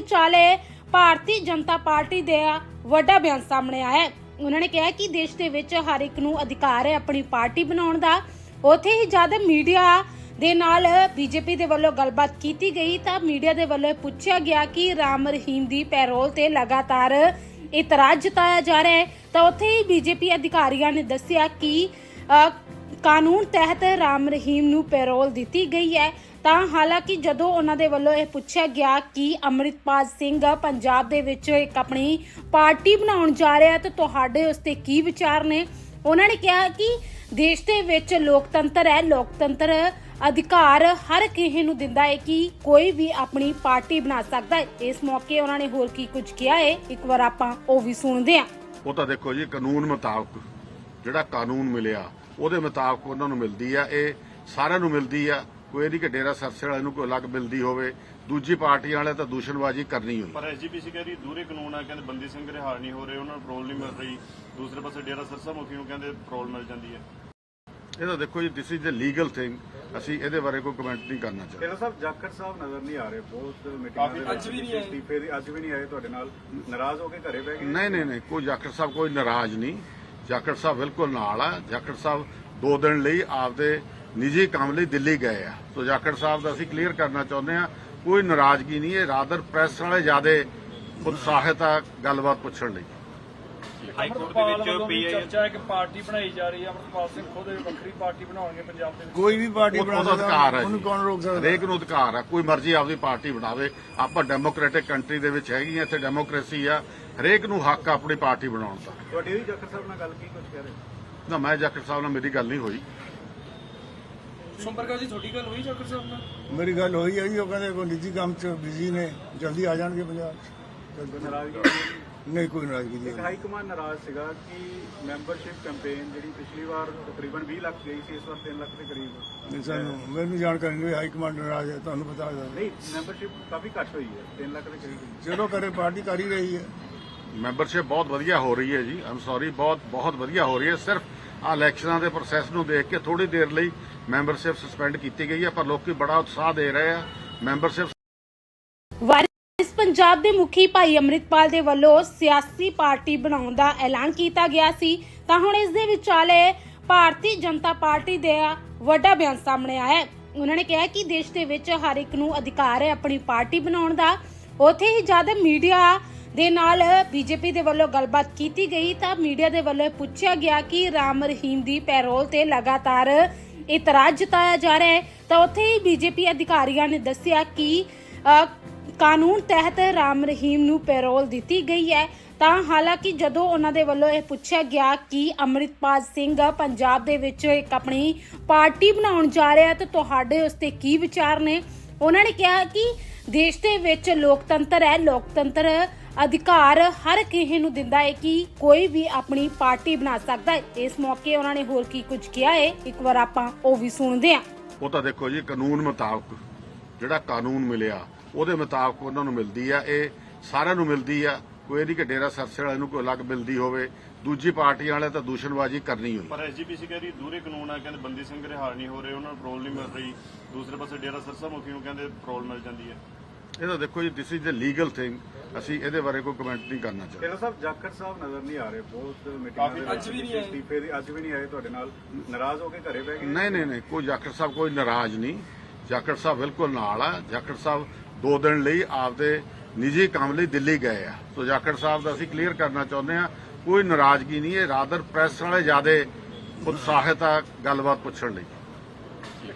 ਵਿਚਾਲੇ ਭਾਰਤੀ ਜਨਤਾ ਪਾਰਟੀ ਦੇ ਵੱਡਾ ਬਿਆਨ ਸਾਹਮਣੇ ਆਇਆ ਹੈ। ਉਹਨਾਂ ਨੇ ਕਿਹਾ ਕਿ ਦੇਸ਼ ਦੇ ਵਿੱਚ ਹਰ ਇੱਕ ਨੂੰ ਅਧਿਕਾਰ ਹੈ ਆਪਣੀ ਪਾਰਟੀ ਬਣਾਉਣ ਦਾ। ਉੱਥੇ ਹੀ ਜਦ ਮੀਡੀਆ ਦੇ ਨਾਲ ਬੀਜੇਪੀ ਦੇ ਵੱਲੋਂ ਗੱਲਬਾਤ ਕੀਤੀ ਗਈ ਤਾਂ ਮੀਡੀਆ ਦੇ ਵੱਲੋਂ ਪੁੱਛਿਆ ਗਿਆ ਕਿ ਰਾਮ ਰਹੀਮ ਦੀ ਪੈਰੋਲ ਤੇ ਲਗਾਤਾਰ ਇਤਰਾਜ਼ ਜਤਾਇਆ ਜਾ ਰਿਹਾ ਹੈ। ਤਾਂ ਉੱਥੇ ਹੀ ਬੀਜੇਪੀ ਅਧਿਕਾਰੀਆਂ ਨੇ ਦੱਸਿਆ ਕਿ ਅ, ਕਾਨੂੰਨ ਤਹਿਤ ਰਾਮ ਰਹੀਮ ਨੂੰ ਪੈਰੋਲ ਦਿੱਤੀ ਗਈ ਹੈ। ਤਾਂ ਹਾਲਾਂਕਿ ਜਦੋਂ ਉਹਨਾਂ ਦੇ ਵੱਲੋਂ ਇਹ ਪੁੱਛਿਆ ਗਿਆ ਕਿ ਅੰਮ੍ਰਿਤਪਾਲ ਸਿੰਘ ਪੰਜਾਬ ਦੇ ਵਿੱਚ ਇੱਕ ਆਪਣੀ ਪਾਰਟੀ ਬਣਾਉਣ ਜਾ ਰਿਹਾ ਹੈ ਤੁਹਾਡੇ ਉਸ ਤੇ ਕੀ ਵਿਚਾਰ ਨੇ? ਉਹਨਾਂ ਨੇ ਕਿਹਾ ਕਿ ਦੇਸ਼ ਦੇ ਵਿੱਚ ਲੋਕਤੰਤਰ ਹੈ, ਲੋਕਤੰਤਰ ਅਧਿਕਾਰ ਹਰ ਕਿਸੇ ਨੂੰ ਦਿੰਦਾ ਹੈ ਕਿ ਕੋਈ ਵੀ ਆਪਣੀ ਪਾਰਟੀ ਬਣਾ ਸਕਦਾ ਹੈ। ਇਸ ਮੌਕੇ ਉਹਨਾਂ ਨੇ ਹੋਰ ਕੀ ਕੁਝ ਕਿਹਾ ਹੈ? ਇੱਕ ਵਾਰ ਆਪਾਂ ਉਹ ਵੀ ਸੁਣਦੇ ਹਾਂ। ਉਹ ਤਾਂ ਦੇਖੋ ਜੀ, ਕਾਨੂੰਨ ਮੁਤਾਬਕ ਜਿਹੜਾ ਕਾਨੂੰਨ ਮਿਲਿਆ, ਉਹਦੇ ਮੁਤਾਬਕ ਉਹਨਾਂ ਨੂੰ ਮਿਲਦੀ ਆ, ਇਹ ਸਾਰਿਆਂ ਨੂੰ ਮਿਲਦੀ ਆ। ਕੋਈ ਇਹਦੀ ਕਿ ਡੇਰਾ ਸਰਸੇ ਵਾਲੇ ਨੂੰ ਕੋਈ ਅਲੱਗ ਮਿਲਦੀ ਹੋਵੇ ਦੂਜੀ ਪਾਰਟੀ ਵਾਲੇ ਤਾਂ ਦੂਸ਼ਣਬਾਜ਼ੀ ਕਰਨੀ ਹੋਈ। ਪਰ ਐਸਜੀਪੀਸੀ ਕਹਿ ਰਹੀ ਦੂਰੇ ਕਾਨੂੰਨ ਆ ਕਹਿੰਦੇ ਬੰਦੀ ਸਿੰਘ ਰਿਹਾਲ ਨਹੀਂ ਹੋ ਰਹੇ ਉਹਨਾਂ ਨੂੰ ਨਹੀਂ ਮਿਲ ਰਹੀ। ਦੂਸਰੇ ਪਾਸੇ ਡੇਰਾ ਸਰਸਾ ਮੁਖੀ ਨੂੰ ਕਹਿੰਦੇ ਪੈਰੋਲ ਮਿਲ ਜਾਂਦੀ ਹੈ। ਇਹ ਤਾਂ ਦੇਖੋ ਜੀ this is a legal thing ਅਸੀਂ ਇਹਦੇ ਬਾਰੇ ਕੋਈ ਕਮੈਂਟ ਨਹੀਂ ਕਰਨਾ ਚਾਹੁੰਦੇ। ਤੇਰਾ ਸਾਹਿਬ ਜਾਖੜ ਸਾਹਿਬ ਨਜ਼ਰ ਨਹੀਂ ਆ ਰਹੇ ਬਹੁਤ ਮੀਟਿੰਗਾਂ ਦੇ ਵਿੱਚ ਅੱਜ ਵੀ ਨਹੀਂ ਆਏ। ਅਸਤੀਫੇ ਦੀ ਅੱਜ ਵੀ ਨਹੀਂ ਆਏ ਤੁਹਾਡੇ ਨਾਲ। ਨਾਰਾਜ਼ ਹੋ ਕੇ ਘਰੇ ਬਹਿ ਗਏ। ਨਹੀਂ ਨਹੀਂ ਨਹੀਂ ਕੋਈ ਜਾਖੜ ਸਾਹਿਬ ਕੋਈ ਨਾਰਾਜ਼ ਨਹੀਂ। ਜਾਖੜ ਸਾਹਿਬ ਬਿਲਕੁਲ ਨਾਲ ਆ। ਜਾਖੜ ਸਾਹਿਬ ਦੋ ਦਿਨ ਲਈ ਆਪਦੇ ਨਿੱਜੀ ਕੰਮ ਲਈ ਦਿੱਲੀ ਗਏ ਆ। ਸੋ ਜਾਖੜ ਸਾਹਿਬ ਦਾ ਅਸੀਂ ਕਲੀਅਰ ਕਰਨਾ ਚਾਹੁੰਦੇ ਆ ਕੋਈ ਨਾਰਾਜ਼ਗੀ ਨਹੀਂ ਇਹ ਰਾਦਰ ਪ੍ਰੈਸ ਵਾਲੇ ਜਿਆਦੇ ਉਤਸ਼ਾਹਿਤ ਆ ਗੱਲਬਾਤ ਪੁੱਛਣ ਲਈ। ਹਾਈ ਕੋਰਟ ਦੇ ਵਿੱਚ ਪੀਆਈ ਚਰਚਾ ਹੈ ਕਿ ਪਾਰਟੀ ਬਣਾਈ ਜਾ ਰਹੀ ਹੈ। ਅਮਰਪਾਲ ਸਿੰਘ ਖੁਦ ਵੱਖਰੀ ਪਾਰਟੀ ਬਣਾਉਣਗੇ ਪੰਜਾਬ ਦੇ ਵਿੱਚ। ਕੋਈ ਵੀ ਪਾਰਟੀ ਉਹ- ਬਣਾ ਉਹਦਾ ਸਕਦਾ ਅਧਿਕਾਰ ਹੈ ਉਹਨੂੰ ਜੀ। ਕੌਣ ਰੋਕ ਸਕਦਾ? ਹਰੇਕ ਨੂੰ ਅਧਿਕਾਰ ਆ ਕੋਈ ਮਰਜ਼ੀ ਆਪਦੀ ਪਾਰਟੀ ਬਣਾਵੇ। ਆਪਾਂ ਡੈਮੋਕ੍ਰੈਟਿਕ ਕੰਟਰੀ ਦੇ ਵਿੱਚ ਹੈਗੀ ਆ ਇੱਥੇ ਡੈਮੋਕ੍ਰੇਸੀ ਆ। ਹਰੇਕ ਨੂੰ ਹੱਕ ਆ ਆਪਣੀ ਪਾਰਟੀ ਬਣਾਉਣ ਦਾ। ਤੁਹਾਡੀ ਵੀ ਜਾਖੜ ਸਾਹਿਬ ਨਾਲ ਗੱਲ ਕੀ ਕੁਝ ਕਹਿ ਰਹੇ ਨਾ ਮੈਂ ਜਾਖੜ ਸਾਹਿਬ ਨਾਲ ਮੇਰੀ ਗੱਲ ਨਹੀਂ ਹੋਈ। ਸੰਪਰਕਾ ਜੀ ਤੁਹਾਡੀ ਗੱਲ ਹੋਈ ਚੱਕਰ ਸਾਹਿਬ ਨਾਲ? ਮੇਰੀ ਗੱਲ ਹੋਈ ਹੈ ਜੀ ਉਹ ਕਹਿੰਦੇ ਕੋਈ ਨਿੱਜੀ ਕੰਮ 'ਚ ਬਿਜ਼ੀ ਨੇ ਜਲਦੀ ਆ ਜਾਣਗੇ ਪੰਜਾਬ 'ਚ। ਨਹੀਂ? ਕੋਈ ਨਾਰਾਜ਼ਗੀ ਇੱਕ ਨਹੀਂ ਹਾਈ। ਕਮਾਂਡ ਨਾਰਾਜ਼ ਸੀਗਾ ਕਿ ਮੈਂਬਰਸ਼ਿਪ ਕੈਂਪੇਨ ਜਿਹੜੀ ਪਿਛਲੀ ਵਾਰ ਤਕਰੀਬਨ 20 ਲੱਖ ਗਈ ਸੀ ਇਸ ਵਾਰ 3 ਲੱਖ ਦੇ ਕਰੀਬ। ਨਹੀਂ ਸਾਨੂੰ ਮੈਨੂੰ ਜਾਣਕਾਰੀ ਨਹੀਂ ਹਾਈ ਕਮਾਂਡ ਨਾਰਾਜ਼ ਹੈ ਤੁਹਾਨੂੰ ਪਤਾ ਹੈ ਨਹੀਂ ਮੈਂਬਰਸ਼ਿਪ ਕਾਫੀ ਘੱਟ ਹੋਈ ਹੈ 3 ਲੱਖ ਦੇ ਕਰੀਬ। ਚਲੋ ਕਰੇ ਪਾਰਟੀ ਕਰ ਹੀ ਰਹੀ ਹੈ। ਮੈਂਬਰਸ਼ਿਪ ਬਹੁਤ ਵਧੀਆ ਹੋ ਰਹੀ ਹੈ ਜੀ ਆਮ ਸੌਰੀ ਬਹੁਤ ਬਹੁਤ ਵਧੀਆ ਹੋ ਰਹੀ ਹੈ। ਸਿਰਫ ਆ ਇਲੈਕਸ਼ਨਾਂ ਦੇ ਪ੍ਰੋਸੈਸ ਨੂੰ ਦੇਖ ਕੇ ਥੋੜੀ ਦੇਰ ਲਈ ਮੈਂਬਰਸ਼ਿਪ ਸਸਪੈਂਡ ਕੀਤੀ ਗਈ ਹੈ, ਪਰ ਲੋਕੀ ਬੜਾ ਉਤਸ਼ਾਹ ਦੇ ਰਹੇ ਆ। ਮੈਂਬਰਸ਼ਿਪ ਵਾਰਿਸ ਪੰਜਾਬ ਦੇ ਮੁਖੀ ਭਾਈ ਅੰਮ੍ਰਿਤਪਾਲ ਦੇ ਵੱਲੋਂ ਸਿਆਸੀ ਪਾਰਟੀ ਬਣਾਉਣ ਦਾ ਐਲਾਨ ਕੀਤਾ ਗਿਆ ਸੀ। ਤਾਂ ਹੁਣ ਇਸ ਦੇ ਵਿਚਾਲੇ ਭਾਰਤੀ ਜਨਤਾ ਪਾਰਟੀ ਦੇ ਵੱਡਾ ਬਿਆਨ ਸਾਹਮਣੇ ਆਇਆ ਹੈ। ਉਹਨਾਂ ਨੇ ਕਿਹਾ ਕਿ ਦੇਸ਼ ਦੇ ਵਿੱਚ ਹਰ ਇੱਕ ਨੂੰ ਅਧਿਕਾਰ ਹੈ ਆਪਣੀ ਪਾਰਟੀ ਬਣਾਉਣ ਦਾ। ਉੱਥੇ ਹੀ ਜਦ ਮੀਡੀਆ ਦੇ ਨਾਲ ਬੀਜੇਪੀ ਦੇ ਵੱਲੋਂ ਗੱਲਬਾਤ ਕੀਤੀ ਗਈ ਤਾਂ ਮੀਡੀਆ ਦੇ ਵੱਲੋਂ ਪੁੱਛਿਆ ਗਿਆ ਕਿ ਰਾਮ ਰਹੀਮ ਦੀ ਪੈਰੋਲ ਤੇ ਲਗਾਤਾਰ ਇਤਰਾਜ਼ ਜਤਾਇਆ ਜਾ ਰਿਹਾ ਹੈ, ਤਾਂ ਉੱਥੇ ਹੀ ਬੀਜੇਪੀ ਅਧਿਕਾਰੀਆਂ ਨੇ ਦੱਸਿਆ ਕਿ ਕਾਨੂੰਨ ਤਹਿਤ ਰਾਮ ਰਹੀਮ ਨੂੰ ਪੈਰੋਲ ਦਿੱਤੀ ਗਈ ਹੈ। ਤਾਂ ਹਾਲਾਂਕਿ ਜਦੋਂ ਉਹਨਾਂ ਦੇ ਵੱਲੋਂ ਇਹ ਪੁੱਛਿਆ ਗਿਆ ਕਿ ਅੰਮ੍ਰਿਤਪਾਲ ਸਿੰਘ ਪੰਜਾਬ ਦੇ ਵਿੱਚ ਇੱਕ ਆਪਣੀ ਪਾਰਟੀ ਬਣਾਉਣ ਜਾ ਰਿਹਾ ਹੈ, ਤਾਂ ਤੁਹਾਡੇ ਉਸ ਤੇ ਕੀ ਵਿਚਾਰ ਨੇ? ਉਹਨਾਂ ਨੇ ਕਿਹਾ ਕਿ ਦੇਸ਼ ਦੇ ਵਿੱਚ ਲੋਕਤੰਤਰ ਹੈ, ਲੋਕਤੰਤਰ ਅਧਿਕਾਰ ਹਰ ਕਿਸੇ ਨੂੰ ਦਿੰਦਾ ਹੈ ਕਿ ਕੋਈ ਵੀ ਆਪਣੀ ਪਾਰਟੀ ਬਣਾ ਸਕਦਾ ਹੈ। ਇਸ ਮੌਕੇ ਉਹਨਾਂ ਨੇ ਹੋਰ ਕੀ ਕੁਝ ਕਿਹਾ ਹੈ ਇੱਕ ਵਾਰ ਆਪਾਂ ਉਹ ਵੀ ਸੁਣਦੇ ਹਾਂ। ਉਹ ਤਾਂ ਦੇਖੋ ਜੀ ਕਾਨੂੰਨ ਮੁਤਾਬਕ ਜਿਹੜਾ ਕਾਨੂੰਨ ਮਿਲਿਆ ਉਹਦੇ ਮੁਤਾਬਕ ਉਹਨਾਂ ਨੂੰ ਮਿਲਦੀ ਆ ਇਹ ਸਾਰਿਆਂ ਨੂੰ ਮਿਲਦੀ ਆ। ਕੋਈ ਇਹਦੀ ਕਿ ਡੇਰਾ ਸਰਸੇ ਵਾਲੇ ਨੂੰ ਕੋਈ ਅਲੱਗ ਮਿਲਦੀ ਹੋਵੇ ਦੂਜੀ ਪਾਰਟੀ ਵਾਲੇ ਤਾਂ ਦੂਸ਼ਣਬਾਜ਼ੀ ਕਰਨੀ ਹੋਈ। ਪਰ ਐਸਜੀਪੀਸੀ ਕਹਿ ਰਹੀ ਦੂਰੇ ਕਾਨੂੰਨ ਆ ਕਹਿੰਦੇ ਬੰਦੀ ਸਿੰਘ ਰਿਹਾਲ ਨਹੀਂ ਹੋ ਰਹੇ ਉਹਨਾਂ ਨੂੰ ਨਹੀਂ ਮਿਲ ਰਹੀ। ਦੂਸਰੇ ਪਾਸੇ ਡੇਰਾ ਸਰਸਾ ਮੁਖੀ ਨੂੰ ਕਹਿੰਦੇ ਪੈਰੋਲ ਮਿਲ ਜਾਂਦੀ ਹੈ। ਇਹ ਤਾਂ ਦੇਖੋ ਜੀ this is a legal thing ਅਸੀਂ ਇਹਦੇ ਬਾਰੇ ਕੋਈ ਕਮੈਂਟ ਨਹੀਂ ਕਰਨਾ ਚਾਹੁੰਦੇ। ਸਾਹਿਬ ਜਾਖੜ ਸਾਹਿਬ ਨਜ਼ਰ ਨਹੀਂ ਆ ਰਹੇ। ਬਹੁਤ ਮੀਟਿੰਗਾਂ ਦੇ ਅੱਜ ਵੀ ਨਹੀਂ ਆਏ। ਅਸਤੀਫੇ ਦੀ ਅੱਜ ਵੀ ਨਹੀਂ ਆਏ ਤੁਹਾਡੇ ਨਾਲ। ਨਾਰਾਜ਼ ਹੋ ਕੇ ਘਰੇ ਬਹਿ ਗਏ। ਨਹੀਂ ਨਹੀਂ ਨਹੀਂ ਕੋਈ ਜਾਖੜ ਸਾਹਿਬ ਕੋਈ ਨਾਰਾਜ਼ ਨਹੀਂ। ਜਾਖੜ ਸਾਹਿਬ ਬਿਲਕੁਲ ਨਾਲ ਆ। ਜਾਖੜ ਸਾਹਿਬ ਦੋ ਦਿਨ ਲਈ ਆਪਦੇ ਨਿੱਜੀ ਕੰਮ ਲਈ ਦਿੱਲੀ ਗਏ ਆ। ਸੋ ਜਾਖੜ ਸਾਹਿਬ ਦਾ ਅਸੀਂ ਕਲੀਅਰ ਕਰਨਾ ਚਾਹੁੰਦੇ ਆ ਕੋਈ ਨਾਰਾਜ਼ਗੀ ਨਹੀਂ ਇਹ ਰਾਦਰ ਪ੍ਰੈਸ ਵਾਲੇ ਜਿਆਦੇ ਉਤਸ਼ਾਹਿਤ ਆ ਗੱਲਬਾਤ ਪੁੱਛਣ ਲਈ।